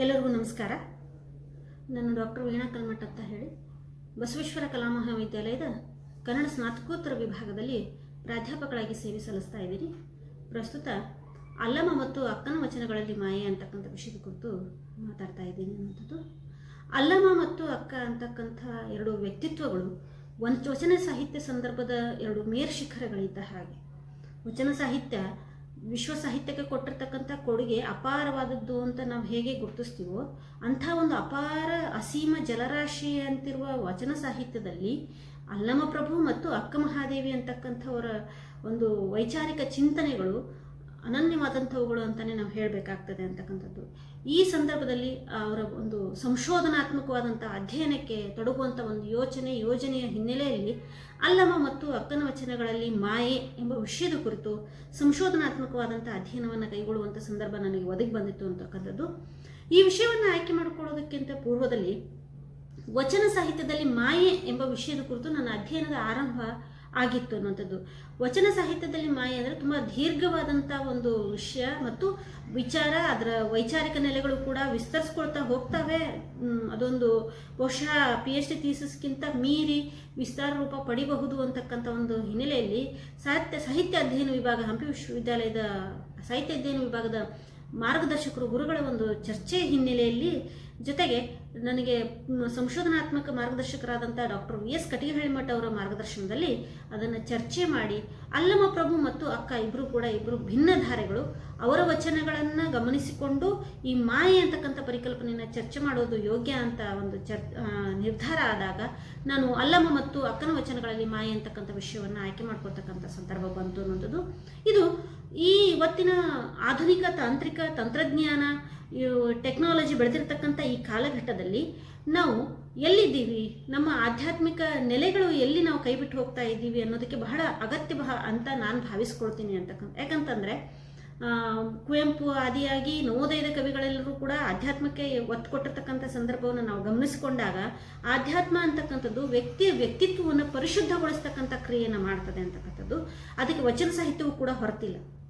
ಎಲ್ಲರಿಗೂ ನಮಸ್ಕಾರ. ನಾನು ಡಾಕ್ಟರ್ ವೀಣಾ ಕಲ್ಮಠ್ ಅಂತ ಹೇಳಿ, ಬಸವೇಶ್ವರ ಕಲಾ ಮಹಾವಿದ್ಯಾಲಯದ ಕನ್ನಡ ಸ್ನಾತಕೋತ್ತರ ವಿಭಾಗದಲ್ಲಿ ಪ್ರಾಧ್ಯಾಪಕರಾಗಿ ಸೇವೆ ಸಲ್ಲಿಸ್ತಾ ಇದ್ದೀನಿ. ಪ್ರಸ್ತುತ ಅಲ್ಲಮ ಮತ್ತು ಅಕ್ಕನ ವಚನಗಳಲ್ಲಿ ಮಾಯೆ ಅಂತಕ್ಕಂಥ ವಿಷಯದ ಕುರಿತು ಮಾತಾಡ್ತಾ ಇದ್ದೀನಿ ಅನ್ನೋಂಥದ್ದು ಅಲ್ಲಮ ಮತ್ತು ಅಕ್ಕ ಅಂತಕ್ಕಂಥ ಎರಡು ವ್ಯಕ್ತಿತ್ವಗಳು ಒಂದು ವಚನ ಸಾಹಿತ್ಯ ಸಂದರ್ಭದ ಎರಡು ಮೇರ್ ಶಿಖರಗಳಿದ್ದ ಹಾಗೆ. ವಚನ ಸಾಹಿತ್ಯ ವಿಶ್ವ ಸಾಹಿತ್ಯಕ್ಕೆ ಕೊಟ್ಟಿರ್ತಕ್ಕಂಥ ಕೊಡುಗೆ ಅಪಾರವಾದದ್ದು ಅಂತ ನಾವು ಹೇಗೆ ಗುರುತಿಸ್ತೀವೋ ಅಂಥ ಒಂದು ಅಪಾರ ಅಸೀಮ ಜಲರಾಶಿ ಅಂತಿರುವ ವಚನ ಸಾಹಿತ್ಯದಲ್ಲಿ ಅಲ್ಲಮಪ್ರಭು ಮತ್ತು ಅಕ್ಕ ಮಹಾದೇವಿ ಅಂತಕ್ಕಂಥವರ ಒಂದು ವೈಚಾರಿಕ ಚಿಂತನೆಗಳು ಅನನ್ಯವಾದಂಥವುಗಳು ಅಂತಲೇ ನಾವು ಹೇಳಬೇಕಾಗ್ತದೆ ಅಂತಕ್ಕಂಥದ್ದು. ಈ ಸಂದರ್ಭದಲ್ಲಿ ಅವರ ಒಂದು ಸಂಶೋಧನಾತ್ಮಕವಾದಂಥ ಅಧ್ಯಯನಕ್ಕೆ ತೊಡಗುವಂಥ ಒಂದು ಯೋಚನೆ, ಯೋಜನೆಯ ಹಿನ್ನೆಲೆಯಲ್ಲಿ ಅಲ್ಲಮ ಮತ್ತು ಅಕ್ಕನ ವಚನಗಳಲ್ಲಿ ಮಾಯೆ ಎಂಬ ವಿಷಯದ ಕುರಿತು ಸಂಶೋಧನಾತ್ಮಕವಾದಂಥ ಅಧ್ಯಯನವನ್ನು ಕೈಗೊಳ್ಳುವಂಥ ಸಂದರ್ಭ ನನಗೆ ಒದಗಿ ಬಂದಿತ್ತು ಅಂತಕ್ಕಂಥದ್ದು. ಈ ವಿಷಯವನ್ನು ಆಯ್ಕೆ ಮಾಡಿಕೊಳ್ಳೋದಕ್ಕಿಂತ ಪೂರ್ವದಲ್ಲಿ ವಚನ ಸಾಹಿತ್ಯದಲ್ಲಿ ಮಾಯೆ ಎಂಬ ವಿಷಯದ ಕುರಿತು ನನ್ನ ಅಧ್ಯಯನದ ಆರಂಭ ಆಗಿತ್ತು ಅನ್ನುವಂಥದ್ದು. ವಚನ ಸಾಹಿತ್ಯದಲ್ಲಿ ಮಾಯೆ ಅಂದರೆ ತುಂಬ ದೀರ್ಘವಾದಂಥ ಒಂದು ವಿಷಯ ಮತ್ತು ವಿಚಾರ, ಅದರ ವೈಚಾರಿಕ ನೆಲೆಗಳು ಕೂಡ ವಿಸ್ತರಿಸ್ಕೊಳ್ತಾ ಹೋಗ್ತವೆ. ಅದೊಂದು ಬಹುಶಃ ಪಿ ಎಚ್ ಡಿ ಥೀಸಸ್ಗಿಂತ ಮೀರಿ ವಿಸ್ತಾರ ರೂಪ ಪಡಿಬಹುದು ಅಂತಕ್ಕಂಥ ಒಂದು ಹಿನ್ನೆಲೆಯಲ್ಲಿ ಸಾಹಿತ್ಯ ಸಾಹಿತ್ಯ ಅಧ್ಯಯನ ವಿಭಾಗ, ಹಂಪಿ ವಿಶ್ವವಿದ್ಯಾಲಯದ ಸಾಹಿತ್ಯ ಅಧ್ಯಯನ ವಿಭಾಗದ ಮಾರ್ಗದರ್ಶಕರು ಗುರುಗಳ ಒಂದು ಚರ್ಚೆ ಹಿನ್ನೆಲೆಯಲ್ಲಿ ಜೊತೆಗೆ ನನಗೆ ಸಂಶೋಧನಾತ್ಮಕ ಮಾರ್ಗದರ್ಶಕರಾದಂಥ ಡಾಕ್ಟರ್ ವಿ ಎಸ್ ಕಟಿಗಹಳ್ಳಿಮಠ ಅವರ ಮಾರ್ಗದರ್ಶನದಲ್ಲಿ ಅದನ್ನು ಚರ್ಚೆ ಮಾಡಿ ಅಲ್ಲಮ ಪ್ರಭು ಮತ್ತು ಅಕ್ಕ ಇಬ್ಬರು ಕೂಡ ಇಬ್ಬರು ಭಿನ್ನ ಧಾರೆಗಳು ಅವರ ವಚನಗಳನ್ನು ಗಮನಿಸಿಕೊಂಡು ಈ ಮಾಯೆ ಅಂತಕ್ಕಂಥ ಪರಿಕಲ್ಪನೆಯನ್ನು ಚರ್ಚೆ ಮಾಡೋದು ಯೋಗ್ಯ ಅಂತ ಒಂದು ಚರ್ ನಿರ್ಧಾರ ಆದಾಗ ನಾನು ಅಲ್ಲಮ ಮತ್ತು ಅಕ್ಕನ ವಚನಗಳಲ್ಲಿ ಮಾಯೆ ಅಂತಕ್ಕಂಥ ವಿಷಯವನ್ನು ಆಯ್ಕೆ ಮಾಡ್ಕೊತಕ್ಕಂಥ ಸಂದರ್ಭ ಬಂತು ಅನ್ನೋದು ಇದು ಈ ಇವತ್ತಿನ ಆಧುನಿಕ ತಾಂತ್ರಿಕ ತಂತ್ರಜ್ಞಾನ ಟೆಕ್ನಾಲಜಿ ಬೆಳೆದಿರ್ತಕ್ಕಂಥ ಈ ಕಾಲಘಟ್ಟದಲ್ಲಿ ನಾವು ಎಲ್ಲಿದ್ದೀವಿ? ನಮ್ಮ ಆಧ್ಯಾತ್ಮಿಕ ನೆಲೆಗಳು ಎಲ್ಲಿ ನಾವು ಕೈಬಿಟ್ಟು ಹೋಗ್ತಾ ಇದ್ದೀವಿ ಅನ್ನೋದಕ್ಕೆ ಬಹಳ ಅಗತ್ಯ ಬಹ ಅಂತ ನಾನು ಭಾವಿಸ್ಕೊಳ್ತೀನಿ ಅಂತಕ್ಕಂಥ ಯಾಕಂತಂದರೆ ಕುವೆಂಪು ಆದಿಯಾಗಿ ನವೋದಯದ ಕವಿಗಳೆಲ್ಲರೂ ಕೂಡ ಆಧ್ಯಾತ್ಮಕ್ಕೆ ಒತ್ತು ಕೊಟ್ಟಿರ್ತಕ್ಕಂಥ ಸಂದರ್ಭವನ್ನು ನಾವು ಗಮನಿಸಿಕೊಂಡಾಗ, ಆಧ್ಯಾತ್ಮ ಅಂತಕ್ಕಂಥದ್ದು ವ್ಯಕ್ತಿಯ ವ್ಯಕ್ತಿತ್ವವನ್ನು ಪರಿಶುದ್ಧಗೊಳಿಸ್ತಕ್ಕಂಥ ಕ್ರಿಯೆಯನ್ನು ಮಾಡ್ತದೆ ಅಂತಕ್ಕಂಥದ್ದು. ಅದಕ್ಕೆ ವಚನ ಸಾಹಿತ್ಯವು ಕೂಡ ಹೊರತಿಲ್ಲ.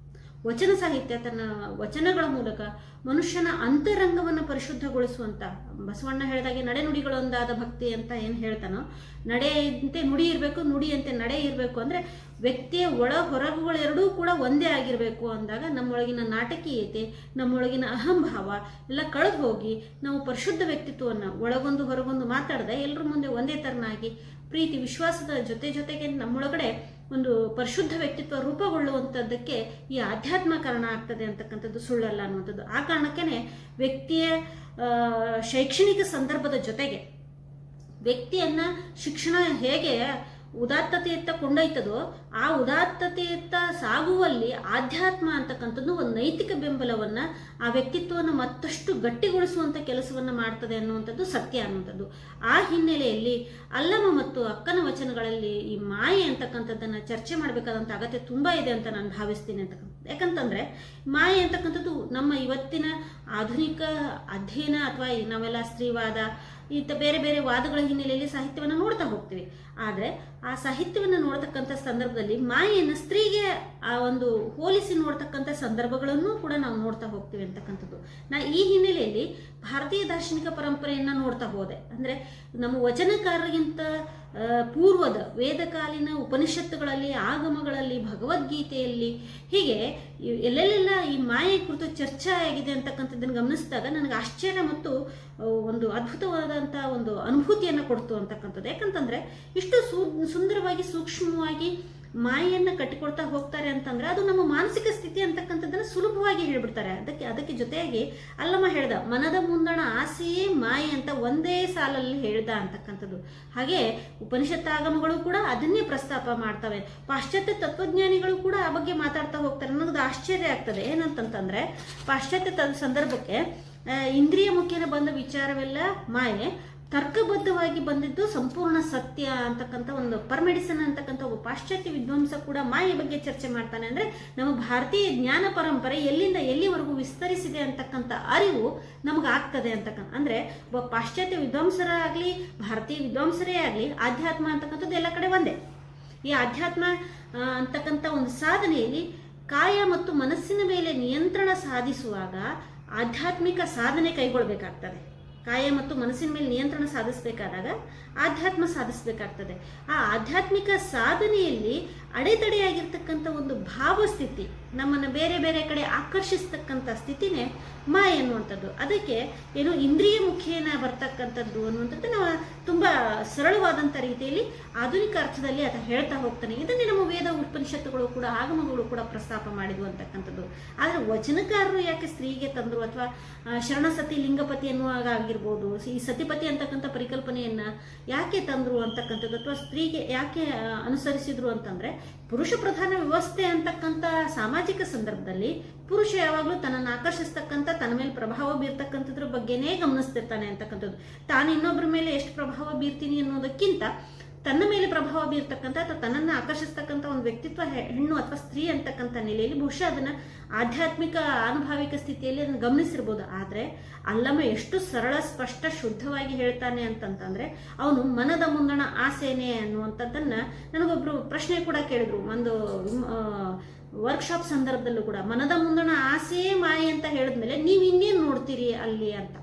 ವಚನ ಸಾಹಿತ್ಯ ತನ್ನ ವಚನಗಳ ಮೂಲಕ ಮನುಷ್ಯನ ಅಂತರಂಗವನ್ನು ಪರಿಶುದ್ಧಗೊಳಿಸುವಂತ. ಬಸವಣ್ಣ ಹೇಳಿದಾಗೆ ನಡೆನುಡಿಗಳೊಂದಾದ ಭಕ್ತಿ ಅಂತ ಏನು ಹೇಳ್ತಾನೋ ನಡೆಯಂತೆ ನುಡಿ ಇರಬೇಕು ನುಡಿಯಂತೆ ನಡೆ ಇರಬೇಕು ಅಂದರೆ ವ್ಯಕ್ತಿಯ ಒಳ ಹೊರಗುಗಳೆರಡೂ ಕೂಡ ಒಂದೇ ಆಗಿರಬೇಕು ಅಂದಾಗ ನಮ್ಮೊಳಗಿನ ನಾಟಕೀಯತೆ, ನಮ್ಮೊಳಗಿನ ಅಹಂಭಾವ ಎಲ್ಲ ಕಳೆದು ಹೋಗಿ ನಾವು ಪರಿಶುದ್ಧ ವ್ಯಕ್ತಿತ್ವವನ್ನು ಒಳಗೊಂದು ಹೊರಗೊಂದು ಮಾತಾಡದೆ ಎಲ್ಲರ ಮುಂದೆ ಒಂದೇ ಥರನಾಗಿ ಪ್ರೀತಿ, ವಿಶ್ವಾಸದ ಜೊತೆ ಜೊತೆಗೆ ನಮ್ಮೊಳಗಡೆ ಒಂದು ಪರಿಶುದ್ಧ ವ್ಯಕ್ತಿತ್ವ ರೂಪುಗೊಳ್ಳುವಂಥದ್ದಕ್ಕೆ ಈ ಆಧ್ಯಾತ್ಮ ಕಾರಣ ಆಗ್ತದೆ ಅಂತಕ್ಕಂಥದ್ದು ಸುಳ್ಳಲ್ಲ ಅನ್ನುವಂಥದ್ದು. ಆ ಕಾರಣಕ್ಕೇ ವ್ಯಕ್ತಿಯ ಶೈಕ್ಷಣಿಕ ಸಂದರ್ಭದ ಜೊತೆಗೆ ವ್ಯಕ್ತಿಯನ್ನ ಶಿಕ್ಷಣ ಹೇಗೆ ಉದಾತ್ತತೆಯತ್ತ ಕೊಂಡೊಯ್ತದೋ, ಆ ಉದಾತ್ತತೆಯತ್ತ ಸಾಗುವಲ್ಲಿ ಆಧ್ಯಾತ್ಮ ಅಂತಕ್ಕಂಥದ್ದು ಒಂದು ನೈತಿಕ ಬೆಂಬಲವನ್ನ ಆ ವ್ಯಕ್ತಿತ್ವವನ್ನು ಮತ್ತಷ್ಟು ಗಟ್ಟಿಗೊಳಿಸುವಂತ ಕೆಲಸವನ್ನ ಮಾಡ್ತದೆ ಅನ್ನುವಂಥದ್ದು ಸತ್ಯ ಅನ್ನುವಂಥದ್ದು. ಆ ಹಿನ್ನೆಲೆಯಲ್ಲಿ ಅಲ್ಲಮ ಮತ್ತು ಅಕ್ಕನ ವಚನಗಳಲ್ಲಿ ಈ ಮಾಯೆ ಅಂತಕ್ಕಂಥದ್ದನ್ನ ಚರ್ಚೆ ಮಾಡಬೇಕಾದಂಥ ಅಗತ್ಯ ತುಂಬಾ ಇದೆ ಅಂತ ನಾನು ಭಾವಿಸ್ತೀನಿ ಅಂತಕ್ಕಂಥ ಯಾಕಂತಂದ್ರೆ, ಮಾಯೆ ಅಂತಕ್ಕಂಥದ್ದು ನಮ್ಮ ಇವತ್ತಿನ ಆಧುನಿಕ ಅಧ್ಯಯನ ಅಥವಾ ನಾವೆಲ್ಲ ಸ್ತ್ರೀವಾದ, ಇಂಥ ಬೇರೆ ಬೇರೆ ವಾದಗಳ ಹಿನ್ನೆಲೆಯಲ್ಲಿ ಸಾಹಿತ್ಯವನ್ನು ನೋಡ್ತಾ ಹೋಗ್ತೀವಿ. ಆದರೆ ಆ ಸಾಹಿತ್ಯವನ್ನು ನೋಡ್ತಕ್ಕಂಥ ಸಂದರ್ಭದಲ್ಲಿ ಮಾಯೆಯನ್ನು ಸ್ತ್ರೀಗೆ ಆ ಒಂದು ಹೋಲಿಸಿ ನೋಡ್ತಕ್ಕಂಥ ಸಂದರ್ಭಗಳನ್ನು ಕೂಡ ನಾವು ನೋಡ್ತಾ ಹೋಗ್ತೀವಿ ಅಂತಕ್ಕಂಥದ್ದು. ನಾ ಈ ಹಿನ್ನೆಲೆಯಲ್ಲಿ ಭಾರತೀಯ ದಾರ್ಶನಿಕ ಪರಂಪರೆಯನ್ನು ನೋಡ್ತಾ ಹೋದೆ. ಅಂದರೆ ನಮ್ಮ ವಚನಕಾರರಿಗಿಂತ ಪೂರ್ವದ ವೇದಕಾಲೀನ ಉಪನಿಷತ್ತುಗಳಲ್ಲಿ, ಆಗಮಗಳಲ್ಲಿ, ಭಗವದ್ಗೀತೆಯಲ್ಲಿ ಹೀಗೆ ಎಲ್ಲೆಲ್ಲೆಲ್ಲ ಈ ಮಾಯೆ ಕುರಿತು ಚರ್ಚೆ ಆಗಿದೆ ಅಂತಕ್ಕಂಥದ್ದನ್ನು ಗಮನಿಸಿದಾಗ ನನಗೆ ಆಶ್ಚರ್ಯ ಮತ್ತು ಒಂದು ಅದ್ಭುತವಾದಂಥ ಒಂದು ಅನುಭೂತಿಯನ್ನು ಕೊಡ್ತು ಅಂತಕ್ಕಂಥದ್ದು. ಯಾಕಂತಂದ್ರೆ ಇಷ್ಟು ಸು, ಸುಂದರವಾಗಿ, ಸೂಕ್ಷ್ಮವಾಗಿ ಮಾಯೆಯನ್ನು ಕಟ್ಟಿಕೊಡ್ತಾ ಹೋಗ್ತಾರೆ ಅಂತಂದ್ರೆ ಅದು ನಮ್ಮ ಮಾನಸಿಕ ಸ್ಥಿತಿ ಅಂತಕ್ಕಂಥದ್ದನ್ನ ಸುಲಭವಾಗಿ ಹೇಳ್ಬಿಡ್ತಾರೆ. ಅದಕ್ಕೆ ಅದಕ್ಕೆ ಜೊತೆಯಾಗಿ ಅಲ್ಲಮ್ಮ ಹೇಳ್ದ, ಮನದ ಮುಂದಣ ಆಸೆಯೇ ಮಾಯೆ ಅಂತ ಒಂದೇ ಸಾಲಲ್ಲಿ ಹೇಳ್ದ ಅಂತಕ್ಕಂಥದ್ದು. ಹಾಗೆ ಉಪನಿಷತ್ ಆಗಮಗಳು ಕೂಡ ಅದನ್ನೇ ಪ್ರಸ್ತಾಪ ಮಾಡ್ತವೆ. ಪಾಶ್ಚಾತ್ಯ ತತ್ವಜ್ಞಾನಿಗಳು ಕೂಡ ಆ ಬಗ್ಗೆ ಮಾತಾಡ್ತಾ ಹೋಗ್ತಾರೆ ಅನ್ನೋದು ಆಶ್ಚರ್ಯ ಆಗ್ತದೆ. ಏನಂತಂತಂದ್ರೆ, ಪಾಶ್ಚಾತ್ಯ ಸಂದರ್ಭಕ್ಕೆ ಇಂದ್ರಿಯ ಮುಖ್ಯನ ಬಂದ ವಿಚಾರವೆಲ್ಲ ಮಾಯೆ ತರ್ಕಬದ್ಧವಾಗಿ ಬಂದಿದ್ದು ಸಂಪೂರ್ಣ ಸತ್ಯ ಅಂತಕ್ಕಂಥ ಒಂದು ಪರ್ಮೆಡಿಸನ್ ಅಂತಕ್ಕಂಥ ಒಬ್ಬ ಪಾಶ್ಚಾತ್ಯ ವಿದ್ವಾಂಸ ಕೂಡ ಮಾಯೆ ಬಗ್ಗೆ ಚರ್ಚೆ ಮಾಡ್ತಾನೆ ಅಂದ್ರೆ ನಮ್ಮ ಭಾರತೀಯ ಜ್ಞಾನ ಪರಂಪರೆ ಎಲ್ಲಿಂದ ಎಲ್ಲಿವರೆಗೂ ವಿಸ್ತರಿಸಿದೆ ಅಂತಕ್ಕಂಥ ಅರಿವು ನಮ್ಗೆ ಆಗ್ತದೆ ಅಂತಕ್ಕಂಥ ಅಂದ್ರೆ ಒಬ್ಬ ಪಾಶ್ಚಾತ್ಯ ವಿದ್ವಾಂಸರಾಗ್ಲಿ, ಭಾರತೀಯ ವಿದ್ವಾಂಸರೇ ಆಗಲಿ, ಆಧ್ಯಾತ್ಮ ಅಂತಕ್ಕಂಥದ್ದು ಎಲ್ಲ ಕಡೆ ಒಂದೇ. ಈ ಆಧ್ಯಾತ್ಮ ಅಂತಕ್ಕಂಥ ಒಂದು ಸಾಧನೆಯಲ್ಲಿ ಕಾಯ ಮತ್ತು ಮನಸ್ಸಿನ ಮೇಲೆ ನಿಯಂತ್ರಣ ಸಾಧಿಸುವಾಗ ಆಧ್ಯಾತ್ಮಿಕ ಸಾಧನೆ ಕೈಗೊಳ್ಬೇಕಾಗ್ತದೆ. ಕಾಯ ಮತ್ತು ಮನಸ್ಸಿನ ಮೇಲೆ ನಿಯಂತ್ರಣ ಸಾಧಿಸಬೇಕಾದಾಗ ಆಧ್ಯಾತ್ಮ ಸಾಧಿಸಬೇಕಾಗ್ತದೆ. ಆ ಆಧ್ಯಾತ್ಮಿಕ ಸಾಧನೆಯಲ್ಲಿ ಅಡೆತಡೆಯಾಗಿರ್ತಕ್ಕಂಥ ಒಂದು ಭಾವಸ್ಥಿತಿ ನಮ್ಮನ್ನು ಬೇರೆ ಬೇರೆ ಕಡೆ ಆಕರ್ಷಿಸ್ತಕ್ಕಂಥ ಸ್ಥಿತಿನೇ ಮಾಯ ಅನ್ನುವಂಥದ್ದು. ಅದಕ್ಕೆ ಏನು ಇಂದ್ರಿಯ ಮುಖೇನ ಬರ್ತಕ್ಕಂಥದ್ದು ಅನ್ನುವಂಥದ್ದು ನಾವು ತುಂಬ ಸರಳವಾದಂಥ ರೀತಿಯಲ್ಲಿ ಆಧುನಿಕ ಅರ್ಥದಲ್ಲಿ ಅದು ಹೇಳ್ತಾ ಹೋಗ್ತಾನೆ. ಇದನ್ನೇ ನಮ್ಮ ವೇದ ಉಪನಿಷತ್ತುಗಳು ಕೂಡ, ಆಗಮಗಳು ಕೂಡ ಪ್ರಸ್ತಾಪ ಮಾಡಿದ್ವು ಅಂತಕ್ಕಂಥದ್ದು. ಆದರೆ ವಚನಕಾರರು ಯಾಕೆ ಸ್ತ್ರೀಗೆ ತಂದರು ಅಥವಾ ಶರಣಸತಿ ಲಿಂಗಪತಿ ಅನ್ನುವಾಗ ಆಗಿರ್ಬೋದು, ಈ ಸತಿಪತಿ ಅಂತಕ್ಕಂಥ ಪರಿಕಲ್ಪನೆಯನ್ನ ಯಾಕೆ ತಂದರು ಅಂತಕ್ಕಂಥದ್ದು ಅಥವಾ ಸ್ತ್ರೀಗೆ ಯಾಕೆ ಅನುಸರಿಸಿದ್ರು ಅಂತಂದ್ರೆ ಪುರುಷ ಪ್ರಧಾನ ವ್ಯವಸ್ಥೆ ಅಂತಕ್ಕಂಥ ಸಾಮಾಜಿಕ ಸಂದರ್ಭದಲ್ಲಿ ಪುರುಷ ಯಾವಾಗಲೂ ತನ್ನನ್ನು ಆಕರ್ಷಿಸ್ತಕ್ಕಂಥ, ತನ್ನ ಮೇಲೆ ಪ್ರಭಾವ ಬೀರ್ತಕ್ಕಂಥದ್ರ ಬಗ್ಗೆನೇ ಗಮನಿಸ್ತಿರ್ತಾನೆ ಅಂತಕ್ಕಂಥದ್ದು. ತಾನು ಇನ್ನೊಬ್ಬರ ಮೇಲೆ ಎಷ್ಟು ಪ್ರಭಾವ ಬೀರ್ತೀನಿ ಅನ್ನೋದಕ್ಕಿಂತ ತನ್ನ ಮೇಲೆ ಪ್ರಭಾವ ಬೀರ್ತಕ್ಕಂಥ ಅಥವಾ ತನ್ನನ್ನು ಆಕರ್ಷಿಸ್ತಕ್ಕಂಥ ಒಂದು ವ್ಯಕ್ತಿತ್ವ ಹೆಣ್ಣು ಅಥವಾ ಸ್ತ್ರೀ ಅಂತಕ್ಕಂಥ ನೆಲೆಯಲ್ಲಿ ಬಹುಶಃ ಅದನ್ನ ಆಧ್ಯಾತ್ಮಿಕ ಆನುಭಾವಿಕ ಸ್ಥಿತಿಯಲ್ಲಿ ಅದನ್ನು ಗಮನಿಸಿರ್ಬೋದು. ಆದರೆ ಅಲ್ಲಮ್ಮ ಎಷ್ಟು ಸರಳ, ಸ್ಪಷ್ಟ, ಶುದ್ಧವಾಗಿ ಹೇಳ್ತಾನೆ ಅಂತಂತಂದ್ರೆ ಅವನು ಮನದ ಮುಂದಣ ಆಸೆನೆ ಅನ್ನುವಂಥದ್ದನ್ನ ನನಗೊಬ್ರು ಪ್ರಶ್ನೆ ಕೂಡ ಕೇಳಿದ್ರು. ಒಂದು ವರ್ಕ್ಶಾಪ್ ಸಂದರ್ಭದಲ್ಲೂ ಕೂಡ ಮನದ ಮುಂದಣ ಆಸೆಯೇ ಮಾಯೆ ಅಂತ ಹೇಳಿದ್ಮೇಲೆ ನೀವು ಇನ್ನೇನು ನೋಡ್ತೀರಿ ಅಲ್ಲಿ ಅಂತ.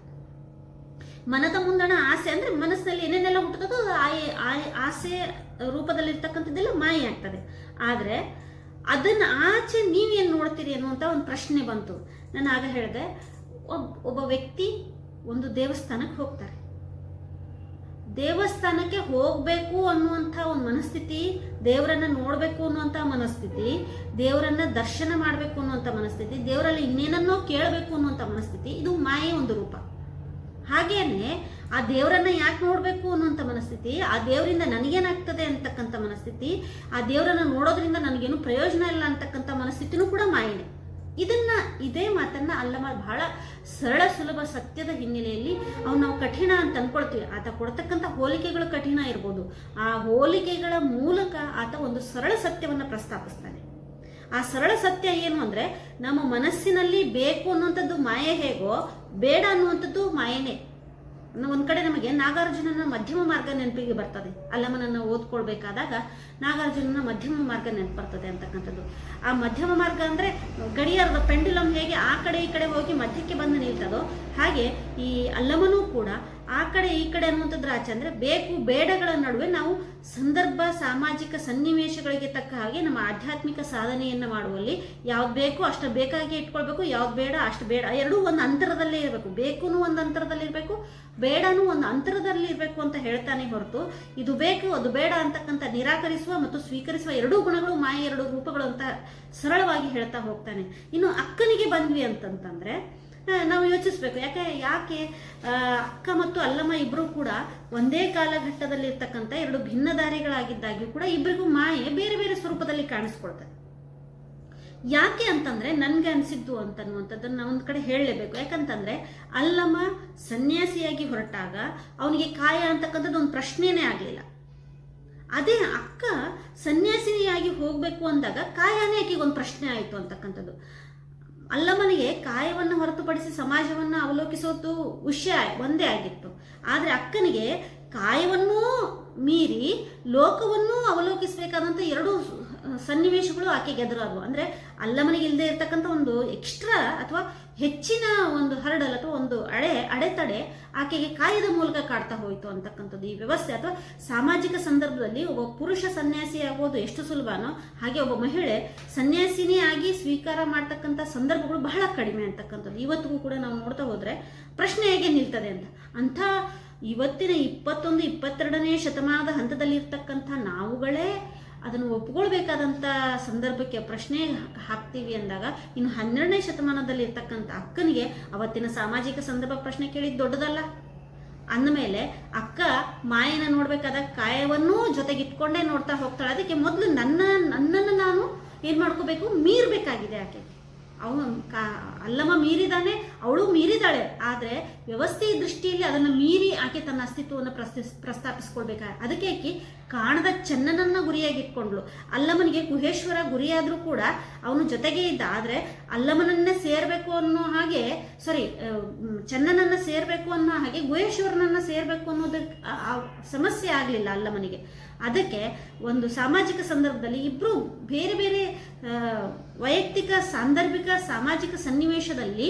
ಮನದ ಮುಂದಣ ಆಸೆ ಅಂದ್ರೆ ಮನಸ್ಸಿನಲ್ಲಿ ಏನೇನೆಲ್ಲ ಹುಟ್ಟುತ್ತದೋ ಆಯೆ- ಆಯೆ- ಆಸೆ ರೂಪದಲ್ಲಿರ್ತಕ್ಕಂಥದ್ದೆಲ್ಲ ಮಾಯ ಆಗ್ತದೆ. ಆದರೆ ಅದನ್ನ ಆಚೆ ನೀವೇನು ನೋಡ್ತೀರಿ ಅನ್ನುವಂಥ ಒಂದು ಪ್ರಶ್ನೆ ಬಂತು. ನಾನು ಆಗ ಹೇಳಿದೆ ಒಬ್ಬ ಒಬ್ಬ ವ್ಯಕ್ತಿ ಒಂದು ದೇವಸ್ಥಾನಕ್ಕೆ ಹೋಗ್ತಾರೆ. ದೇವಸ್ಥಾನಕ್ಕೆ ಹೋಗಬೇಕು ಅನ್ನುವಂಥ ಒಂದು ಮನಸ್ಥಿತಿ, ದೇವರನ್ನ ನೋಡಬೇಕು ಅನ್ನುವಂಥ ಮನಸ್ಥಿತಿ, ದೇವರನ್ನ ದರ್ಶನ ಮಾಡಬೇಕು ಅನ್ನುವಂಥ ಮನಸ್ಥಿತಿ, ದೇವರಲ್ಲಿ ಇನ್ನೇನನ್ನೋ ಕೇಳಬೇಕು ಅನ್ನುವಂಥ ಮನಸ್ಥಿತಿ, ಇದು ಮಾಯೆ ಒಂದು ರೂಪ. ಹಾಗೇನೆ ಆ ದೇವರನ್ನ ಯಾಕೆ ನೋಡಬೇಕು ಅನ್ನುವಂಥ ಮನಸ್ಥಿತಿ, ಆ ದೇವರಿಂದ ನನಗೇನಾಗ್ತದೆ ಅಂತಕ್ಕಂಥ ಮನಸ್ಥಿತಿ, ಆ ದೇವರನ್ನ ನೋಡೋದ್ರಿಂದ ನನಗೇನು ಪ್ರಯೋಜನ ಇಲ್ಲ ಅಂತಕ್ಕಂಥ ಮನಸ್ಥಿತಿನೂ ಕೂಡ ಮಾಯನೆ. ಇದನ್ನ, ಇದೇ ಮಾತನ್ನ ಅಲ್ಲಮ ಬಹಳ ಸರಳ, ಸುಲಭ, ಸತ್ಯದ ಹಿನ್ನೆಲೆಯಲ್ಲಿ ಅವು ನಾವು ಕಠಿಣ ಅಂತ ಅನ್ಕೊಳ್ತೀವಿ. ಆತ ಕೊಡ್ತಕ್ಕಂಥ ಹೋಲಿಕೆಗಳು ಕಠಿಣ ಇರ್ಬೋದು. ಆ ಹೋಲಿಕೆಗಳ ಮೂಲಕ ಆತ ಒಂದು ಸರಳ ಸತ್ಯವನ್ನ ಪ್ರಸ್ತಾಪಿಸ್ತಾನೆ. ಆ ಸರಳ ಸತ್ಯ ಏನು ಅಂದ್ರೆ ನಮ್ಮ ಮನಸ್ಸಿನಲ್ಲಿ ಬೇಕು ಅನ್ನುವಂಥದ್ದು ಮಾಯೆ ಹೇಗೋ ಬೇಡ ಅನ್ನುವಂಥದ್ದು ಮಾಯೆನೇ. ಒಂದು ಕಡೆ ನಮಗೆ ನಾಗಾರ್ಜುನನ ಮಧ್ಯಮ ಮಾರ್ಗ ನೆನಪಿಗೆ ಬರ್ತದೆ. ಅಲ್ಲಮ್ಮನನ್ನ ಓದ್ಕೊಳ್ಬೇಕಾದಾಗ ನಾಗಾರ್ಜುನನ ಮಧ್ಯಮ ಮಾರ್ಗ ನೆನಪು ಬರ್ತದೆ ಅಂತಕ್ಕಂಥದ್ದು. ಆ ಮಧ್ಯಮ ಮಾರ್ಗ ಅಂದ್ರೆ ಗಡಿಯಾರದ ಪೆಂಡುಲಮ್ ಹೇಗೆ ಆ ಕಡೆ ಈ ಕಡೆ ಹೋಗಿ ಮಧ್ಯಕ್ಕೆ ಬಂದು ನಿಲ್ತದೋ ಹಾಗೆ ಈ ಅಲ್ಲಮನೂ ಕೂಡ ಆ ಕಡೆ ಈ ಕಡೆ ಅನ್ನುವಂಥದ್ದು ಆಚೆ ಅಂದರೆ ಬೇಕು ಬೇಡಗಳ ನಡುವೆ ನಾವು ಸಂದರ್ಭ, ಸಾಮಾಜಿಕ ಸನ್ನಿವೇಶಗಳಿಗೆ ತಕ್ಕ ಹಾಗೆ ನಮ್ಮ ಆಧ್ಯಾತ್ಮಿಕ ಸಾಧನೆಯನ್ನ ಮಾಡುವಲ್ಲಿ ಯಾವ್ದು ಬೇಕು ಅಷ್ಟು ಬೇಕಾಗಿ ಇಟ್ಕೊಳ್ಬೇಕು, ಯಾವ್ದು ಬೇಡ ಅಷ್ಟು ಬೇಡ. ಎರಡೂ ಒಂದು ಅಂತರದಲ್ಲೇ ಇರಬೇಕು. ಬೇಕೂ ಒಂದು ಅಂತರದಲ್ಲಿ ಇರಬೇಕು, ಬೇಡನೂ ಒಂದು ಅಂತರದಲ್ಲಿ ಇರಬೇಕು ಅಂತ ಹೇಳ್ತಾನೆ ಹೊರತು ಇದು ಬೇಕು, ಅದು ಬೇಡ ಅಂತಕ್ಕಂಥ ನಿರಾಕರಿಸುವ ಮತ್ತು ಸ್ವೀಕರಿಸುವ ಎರಡೂ ಗುಣಗಳು ಮಾಯ ಎರಡು ರೂಪಗಳು ಅಂತ ಸರಳವಾಗಿ ಹೇಳ್ತಾ ಹೋಗ್ತಾನೆ. ಇನ್ನು ಅಕ್ಕನಿಗೆ ಬಂದ್ವಿ ಅಂತಂತಂದ್ರೆ ನಾವು ಯೋಚಿಸ್ಬೇಕು. ಯಾಕೆ ಯಾಕೆ ಅಕ್ಕ ಮತ್ತು ಅಲ್ಲಮ್ಮ ಇಬ್ಬರೂ ಕೂಡ ಒಂದೇ ಕಾಲಘಟ್ಟದಲ್ಲಿ ಇರ್ತಕ್ಕಂಥ ಎರಡು ಭಿನ್ನದಾರಿಗಳಾಗಿದ್ದಾಗ್ಯೂ ಕೂಡ ಇಬ್ಬರಿಗೂ ಮಾಯೆ ಬೇರೆ ಬೇರೆ ಸ್ವರೂಪದಲ್ಲಿ ಕಾಣಿಸ್ಕೊಳ್ತದೆ. ಯಾಕೆ ಅಂತಂದ್ರೆ ನನ್ಗೆ ಅನಿಸಿದ್ದು ಅಂತನ್ನುವಂಥದ್ದನ್ನ ನಾವು ಒಂದ್ ಕಡೆ ಹೇಳಲೇಬೇಕು. ಯಾಕಂತಂದ್ರೆ ಅಲ್ಲಮ್ಮ ಸನ್ಯಾಸಿಯಾಗಿ ಹೊರಟಾಗ ಅವನಿಗೆ ಕಾಯ ಅಂತಕ್ಕಂಥದ್ದು ಒಂದು ಪ್ರಶ್ನೆನೇ ಆಗಲಿಲ್ಲ. ಅದೇ ಅಕ್ಕ ಸನ್ಯಾಸಿನಿಯಾಗಿ ಹೋಗಬೇಕು ಅಂದಾಗ ಕಾಯನೇ ಆಕೆಗೆ ಒಂದು ಪ್ರಶ್ನೆ ಆಯಿತು ಅಂತಕ್ಕಂಥದ್ದು. ಅಲ್ಲಮ್ಮನಿಗೆ ಕಾಯವನ್ನು ಹೊರತುಪಡಿಸಿ ಸಮಾಜವನ್ನು ಅವಲೋಕಿಸೋದು ವಿಷಯ ಒಂದೇ ಆಗಿತ್ತು. ಆದರೆ ಅಕ್ಕನಿಗೆ ಕಾಯವನ್ನೂ ಮೀರಿ ಲೋಕವನ್ನೂ ಅವಲೋಕಿಸಬೇಕಾದಂಥ ಎರಡು ಸನ್ನಿವೇಶಗಳು ಆಕೆಗೆ ಎದುರಾದವು ಅಂದರೆ ಅಲ್ಲಮನೆಗೆ ಇಲ್ಲದೆ ಇರತಕ್ಕಂಥ ಒಂದು ಎಕ್ಸ್ಟ್ರಾ ಅಥವಾ ಹೆಚ್ಚಿನ ಒಂದು ಹರಡಲ್ ಅಥವಾ ಒಂದು ಅಡೆ, ಅಡೆತಡೆ ಆಕೆಗೆ ಕಾಯದ ಮೂಲಕ ಕಾಡ್ತಾ ಹೋಯಿತು ಅಂತಕ್ಕಂಥದ್ದು ಈ ವ್ಯವಸ್ಥೆ. ಅಥವಾ ಸಾಮಾಜಿಕ ಸಂದರ್ಭದಲ್ಲಿ ಒಬ್ಬ ಪುರುಷ ಸನ್ಯಾಸಿ ಆಗೋದು ಎಷ್ಟು ಸುಲಭನೋ ಹಾಗೆ ಒಬ್ಬ ಮಹಿಳೆ ಸನ್ಯಾಸಿನೇ ಆಗಿ ಸ್ವೀಕಾರ ಮಾಡ್ತಕ್ಕಂಥ ಸಂದರ್ಭಗಳು ಬಹಳ ಕಡಿಮೆ ಅಂತಕ್ಕಂಥದ್ದು. ಇವತ್ತಿಗೂ ಕೂಡ ನಾವು ನೋಡ್ತಾ ಹೋದರೆ ಪ್ರಶ್ನೆ ಹೇಗೆ ನಿಲ್ತದೆ ಅಂತ. ಅಂಥ ಇವತ್ತಿನ ಇಪ್ಪತ್ತೊಂದು, ಇಪ್ಪತ್ತೆರಡನೇ ಶತಮಾನದ ಹಂತದಲ್ಲಿ ಇರ್ತಕ್ಕಂಥ ನಾವುಗಳೇ ಅದನ್ನು ಒಪ್ಕೊಳ್ಬೇಕಾದಂಥ ಸಂದರ್ಭಕ್ಕೆ ಪ್ರಶ್ನೆ ಹಾಕ್ತೀವಿ ಅಂದಾಗ, ಇನ್ನು ಹನ್ನೆರಡನೇ ಶತಮಾನದಲ್ಲಿ ಇರ್ತಕ್ಕಂಥ ಅಕ್ಕನಿಗೆ ಅವತ್ತಿನ ಸಾಮಾಜಿಕ ಸಂದರ್ಭ ಪ್ರಶ್ನೆ ಕೇಳಿದ್ದು ದೊಡ್ಡದಲ್ಲ. ಅಂದಮೇಲೆ ಅಕ್ಕ ಮಾಯನ ನೋಡ್ಬೇಕಾದಾಗ ಕಾಯವನ್ನೂ ಜೊತೆಗಿಟ್ಕೊಂಡೇ ನೋಡ್ತಾ ಹೋಗ್ತಾಳೆ. ಅದಕ್ಕೆ ಮೊದಲು ನನ್ನ, ನನ್ನನ್ನು ನಾನು ಏನು ಮಾಡ್ಕೋಬೇಕು? ಮೀರಬೇಕಾಗಿದೆ ಆಕೆ. ಅವನು ಕಾ ಅಲ್ಲಮ್ಮ ಮೀರಿದಾನೆ, ಅವಳು ಮೀರಿದಾಳೆ. ಆದರೆ ವ್ಯವಸ್ಥೆಯ ದೃಷ್ಟಿಯಲ್ಲಿ ಅದನ್ನು ಮೀರಿ ಆಕೆ ತನ್ನ ಅಸ್ತಿತ್ವವನ್ನು ಪ್ರಸ್ತಾಪಿಸ್ ಪ್ರಸ್ತಾಪಿಸ್ಕೊಳ್ಬೇಕಾ? ಅದಕ್ಕೆ ಆಕೆ ಕಾಣದ ಚೆನ್ನನನ್ನ ಗುರಿಯಾಗಿಟ್ಕೊಂಡ್ಳು. ಅಲ್ಲಮ್ಮನಿಗೆ ಗುಹೇಶ್ವರ ಗುರಿಯಾದ್ರೂ ಕೂಡ ಅವನು ಜೊತೆಗೆ ಇದ್ದ. ಆದರೆ ಅಲ್ಲಮ್ಮನನ್ನೇ ಸೇರ್ಬೇಕು ಅನ್ನೋ ಹಾಗೆ ಸಾರಿ ಚನ್ನನನ್ನ ಸೇರ್ಬೇಕು ಅನ್ನೋ ಹಾಗೆ ಗುಹೇಶ್ವರನನ್ನ ಸೇರ್ಬೇಕು ಅನ್ನೋದಕ್ಕೆ ಸಮಸ್ಯೆ ಆಗಲಿಲ್ಲ ಅಲ್ಲಮ್ಮನಿಗೆ ಅದಕ್ಕೆ ಒಂದು ಸಾಮಾಜಿಕ ಸಂದರ್ಭದಲ್ಲಿ ಇಬ್ರು ಬೇರೆ ಬೇರೆ ವೈಯಕ್ತಿಕ, ಸಾಂದರ್ಭಿಕ, ಸಾಮಾಜಿಕ ಸನ್ನಿವೇಶದಲ್ಲಿ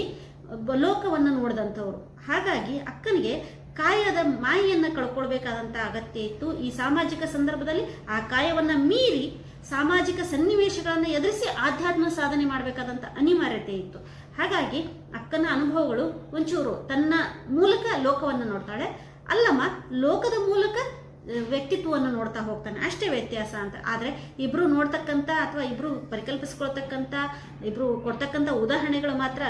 ಲೋಕವನ್ನ ನೋಡಿದಂಥವ್ರು. ಹಾಗಾಗಿ ಅಕ್ಕನಿಗೆ ಕಾಯದ ಮಾಯಿಯನ್ನು ಕಳ್ಕೊಳ್ಬೇಕಾದಂಥ ಅಗತ್ಯ ಇತ್ತು. ಈ ಸಾಮಾಜಿಕ ಸಂದರ್ಭದಲ್ಲಿ ಆ ಕಾಯವನ್ನು ಮೀರಿ ಸಾಮಾಜಿಕ ಸನ್ನಿವೇಶಗಳನ್ನು ಎದುರಿಸಿ ಆಧ್ಯಾತ್ಮ ಸಾಧನೆ ಮಾಡಬೇಕಾದಂಥ ಅನಿವಾರ್ಯತೆ ಇತ್ತು. ಹಾಗಾಗಿ ಅಕ್ಕನ ಅನುಭವಗಳು ಒಂಚೂರು ತನ್ನ ಮೂಲಕ ಲೋಕವನ್ನು ನೋಡ್ತಾಳೆ. ಅಲ್ಲಮ್ಮ, ಲೋಕದ ಮೂಲಕ ವ್ಯಕ್ತಿತ್ವವನ್ನು ನೋಡ್ತಾ ಹೋಗ್ತಾನೆ. ಅಷ್ಟೇ ವ್ಯತ್ಯಾಸ ಅಂತ. ಆದರೆ ಇಬ್ಬರು ನೋಡ್ತಕ್ಕಂಥ ಅಥವಾ ಇಬ್ಬರು ಪರಿಕಲ್ಪಿಸ್ಕೊಳ್ತಕ್ಕಂಥ ಇಬ್ಬರು ಕೊಡ್ತಕ್ಕಂಥ ಉದಾಹರಣೆಗಳು ಮಾತ್ರ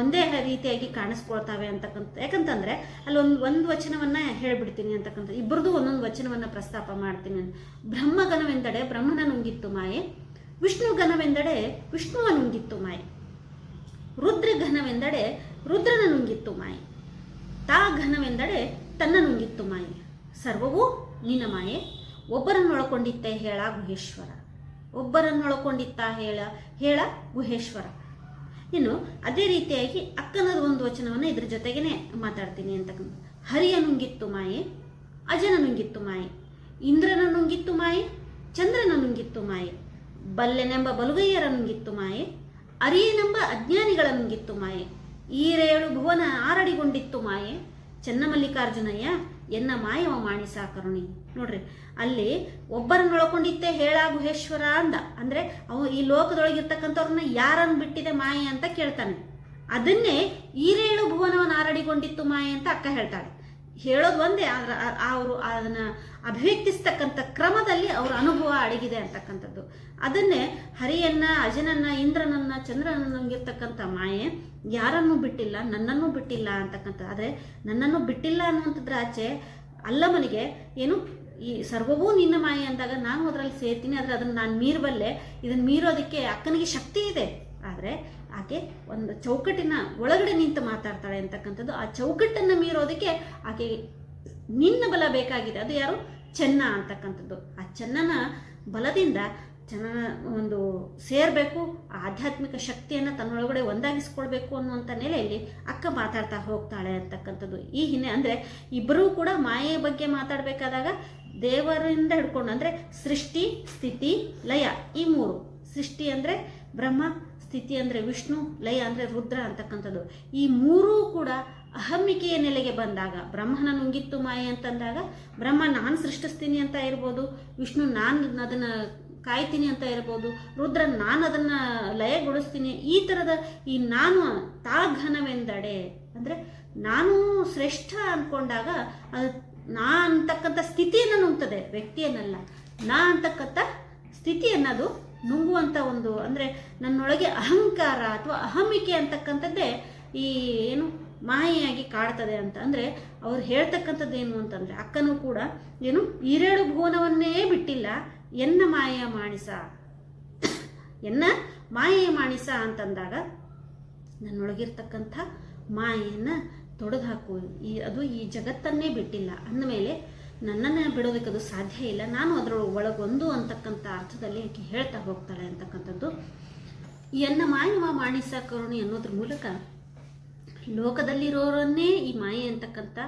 ಒಂದೇ ರೀತಿಯಾಗಿ ಕಾಣಿಸ್ಕೊಳ್ತಾವೆ ಅಂತಕ್ಕಂಥ, ಯಾಕಂತಂದ್ರೆ ಅಲ್ಲೊಂದು ಒಂದು ವಚನವನ್ನ ಹೇಳ್ಬಿಡ್ತೀನಿ ಅಂತಕ್ಕಂಥ ಇಬ್ಬರದು ಒಂದೊಂದು ವಚನವನ್ನ ಪ್ರಸ್ತಾಪ ಮಾಡ್ತೀನಿ. ಬ್ರಹ್ಮಗನವೆಂದಡೆ ಬ್ರಹ್ಮನ ನುಂಗಿತ್ತು ಮಾಯೆ, ವಿಷ್ಣು ಘನವೆಂದಡೆ ವಿಷ್ಣುವ ನುಂಗಿತ್ತು ಮಾಯೆ, ರುದ್ರ ಘನವೆಂದಡೆ ರುದ್ರನ ನುಂಗಿತ್ತು ಮಾಯೆ, ತಾ ಘನವೆಂದಡೆ ತನ್ನ ನುಂಗಿತ್ತು ಮಾಯೆ. ಸರ್ವವೂ ನಿನ್ನ ಮಾಯೆ, ಒಬ್ಬರನ್ನೊಳಕೊಂಡಿತ್ತೆ ಹೇಳ ಗುಹೇಶ್ವರ. ಒಬ್ಬರನ್ನೊಳಕೊಂಡಿತ್ತ ಹೇಳ ಹೇಳ ಗುಹೇಶ್ವರ. ಇನ್ನು ಅದೇ ರೀತಿಯಾಗಿ ಅಕ್ಕನದ ಒಂದು ವಚನವನ್ನು ಇದ್ರ ಜೊತೆಗೇನೆ ಮಾತಾಡ್ತೀನಿ ಅಂತಕ್ಕಂಥ ಹರಿಯ ನುಂಗಿತ್ತು ಮಾಯೆ ಅಜನ ನುಂಗಿತ್ತು ಮಾಯೆ ಇಂದ್ರನ ನುಂಗಿತ್ತು ಮಾಯೆ ಚಂದ್ರನ ನುಂಗಿತ್ತು ಮಾಯೆ, ಬಲ್ಲೆನೆಂಬ ಬಲುಗೈಯರ ನುಂಗಿತ್ತು ಮಾಯೆ, ಅರಿಯನೆಂಬ ಅಜ್ಞಾನಿಗಳ ನುಂಗಿತ್ತು ಮಾಯೆ ಈರೇಳು ಭುವನ ಆರಡಿಗೊಂಡಿತ್ತು ಮಾಯೆ, ಚೆನ್ನಮಲ್ಲಿಕಾರ್ಜುನಯ್ಯ ಎನ್ನ ಮಾಯವ ಮಾಣಿ ಸಾಕರುಣಿ ನೋಡ್ರಿ, ಅಲ್ಲಿ ಒಬ್ಬರನ್ನೊಳಕೊಂಡಿದ್ದೆ ಹೇಳ ಗುಹೇಶ್ವರ ಅಂದ. ಅಂದ್ರೆ, ಅವ ಈ ಲೋಕದೊಳಗಿರ್ತಕ್ಕಂಥವ್ರನ್ನ ಯಾರನ್ನು ಬಿಟ್ಟಿದೆ ಮಾಯೆ ಅಂತ ಕೇಳ್ತಾನೆ. ಅದನ್ನೇ ಈರೇಳು ಭುವನವನ್ನು ಆರಡಿಕೊಂಡಿತ್ತು ಮಾಯೆ ಅಂತ ಅಕ್ಕ ಹೇಳ್ತಾಳೆ. ಹೇಳೋದು ಒಂದೇ, ಆದ್ರೆ ಅವರು ಅದನ್ನ ಅಭಿವ್ಯಕ್ತಿಸ್ತಕ್ಕಂಥ ಕ್ರಮದಲ್ಲಿ ಅವರ ಅನುಭವ ಅಡಗಿದೆ ಅಂತಕ್ಕಂಥದ್ದು. ಅದನ್ನೇ ಹರಿಯನ್ನ, ಅಜನನ್ನ, ಇಂದ್ರನನ್ನ ಚಂದ್ರನನ್ನ ನುಂಗಿರ್ತಕ್ಕಂಥ ಮಾಯೆ ಯಾರನ್ನು ಬಿಟ್ಟಿಲ್ಲ, ನನ್ನನ್ನು ಬಿಟ್ಟಿಲ್ಲ ಅಂತಕ್ಕಂಥ ಆದರೆ ನನ್ನನ್ನು ಬಿಟ್ಟಿಲ್ಲ ಅನ್ನುವಂಥದ್ರ ಆಚೆ ಅಲ್ಲಮನಿಗೆ ಏನು ಈ ಸರ್ವವೂ ನಿನ್ನ ಮಾಯೆ ಅಂದಾಗ ನಾನು ಅದರಲ್ಲಿ ಸೇರ್ತೀನಿ, ಆದರೆ ಅದನ್ನು ನಾನು ಮೀರಬಲ್ಲೆ ಇದನ್ನು ಮೀರೋದಕ್ಕೆ ಅಕ್ಕನಿಗೆ ಶಕ್ತಿ ಇದೆ. ಆದರೆ ಆಕೆ ಒಂದು ಚೌಕಟ್ಟಿನ ಒಳಗಡೆ ನಿಂತು ಮಾತಾಡ್ತಾಳೆ ಅಂತಕ್ಕಂಥದ್ದು, ಆ ಚೌಕಟ್ಟನ್ನು ಮೀರೋದಕ್ಕೆ ಆಕೆ ನಿನ್ನ ಬಲ ಬೇಕಾಗಿದೆ. ಅದು ಯಾರು? ಚೆನ್ನ ಅಂತಕ್ಕಂಥದ್ದು. ಆ ಚೆನ್ನನ ಬಲದಿಂದ ಚೆನ್ನನ ಒಂದು ಸೇರಬೇಕು ಆಧ್ಯಾತ್ಮಿಕ ಶಕ್ತಿಯನ್ನು ತನ್ನೊಳಗಡೆ ಒಂದಾಗಿಸ್ಕೊಳ್ಬೇಕು ಅನ್ನುವಂಥ ನೆಲೆಯಲ್ಲಿ ಅಕ್ಕ ಮಾತಾಡ್ತಾ ಹೋಗ್ತಾಳೆ ಅಂತಕ್ಕಂಥದ್ದು. ಈ ಹಿನ್ನೆ ಅಂದರೆ ಇಬ್ಬರೂ ಕೂಡ ಮಾಯೆಯ ಬಗ್ಗೆ ಮಾತಾಡಬೇಕಾದಾಗ ದೇವರಿಂದ ಹಿಡ್ಕೊಂಡು ಅಂದರೆ ಸೃಷ್ಟಿ, ಸ್ಥಿತಿ, ಲಯ ಈ ಮೂರು. ಸೃಷ್ಟಿ ಅಂದರೆ ಬ್ರಹ್ಮ, ಸ್ಥಿತಿ ಅಂದರೆ ವಿಷ್ಣು, ಲಯ ಅಂದರೆ ರುದ್ರ ಅಂತಕ್ಕಂಥದ್ದು. ಈ ಮೂರೂ ಕೂಡ ಅಹಮ್ಮಿಕೆಯ ನೆಲೆಗೆ ಬಂದಾಗ, ಬ್ರಹ್ಮನ ನುಂಗಿತ್ತು ಮಾಯೆ ಅಂತಂದಾಗ, ಬ್ರಹ್ಮ ನಾನು ಸೃಷ್ಟಿಸ್ತೀನಿ ಅಂತ ಇರ್ಬೋದು, ವಿಷ್ಣು ನಾನು ಅದನ್ನು ಕಾಯ್ತೀನಿ ಅಂತ ಇರ್ಬೋದು ರುದ್ರ ನಾನು ಅದನ್ನು ಲಯಗೊಳಿಸ್ತೀನಿ. ಈ ಥರದ ಈ ನಾನು ತಾ ಘನವೆಂದಡೆ ಅಂದರೆ ನಾನು ಶ್ರೇಷ್ಠ ಅಂದ್ಕೊಂಡಾಗ ಅದು ನಾ ಅಂತಕ್ಕಂಥ ಸ್ಥಿತಿಯನ್ನು ನುಂಗ್ತದೆ. ವ್ಯಕ್ತಿಯನ್ನಲ್ಲ. ನಾ ಅಂತಕ್ಕಂಥ ಸ್ಥಿತಿ ಅನ್ನೋದು ನುಂಗುವಂಥ ಒಂದು, ಅಂದರೆ ನನ್ನೊಳಗೆ ಅಹಂಕಾರ ಅಥವಾ ಅಹಮಿಕೆ ಅಂತಕ್ಕಂಥದ್ದೇ ಈ ಏನು ಮಾಯೆಯಾಗಿ ಕಾಡ್ತದೆ ಅಂತ. ಅಂದರೆ ಅವ್ರು ಹೇಳ್ತಕ್ಕಂಥದ್ದು ಏನು ಅಂತಂದರೆ ಅಕ್ಕನೂ ಕೂಡ ಏನು ಈರೇಳು ಭುವನವನ್ನೇ ಬಿಟ್ಟಿಲ್ಲ. ಎನ್ನ ಮಾಯ ಮಾಣಿಸ? ಎನ್ನ ಮಾಯೆಯ ಮಾಣಿಸ ಅಂತಂದಾಗ ನನ್ನೊಳಗಿರ್ತಕ್ಕಂಥ ಮಾಯೆಯನ್ನು ತೊಡೆದು ಹಾಕು ಈ, ಅದು ಈ ಜಗತ್ತನ್ನೇ ಬಿಟ್ಟಿಲ್ಲ. ಅಂದಮೇಲೆ ನನ್ನನ್ನು ಬಿಡೋದಕ್ಕೆ ಅದು ಸಾಧ್ಯ ಇಲ್ಲ. ನಾನು ಅದರ ಒಳಗೊಂದು ಅಂತಕ್ಕಂಥ ಅರ್ಥದಲ್ಲಿ ಆಕೆ ಹೇಳ್ತಾ ಹೋಗ್ತಾಳೆ ಅಂತಕ್ಕಂಥದ್ದು. ಎನ್ನ ಮಾಯವ ಮಾಣಿಸ ಕರುಣಿ ಅನ್ನೋದ್ರ ಮೂಲಕ ಲೋಕದಲ್ಲಿರೋರನ್ನೇ ಈ ಮಾಯೆ ಅಂತಕ್ಕಂಥ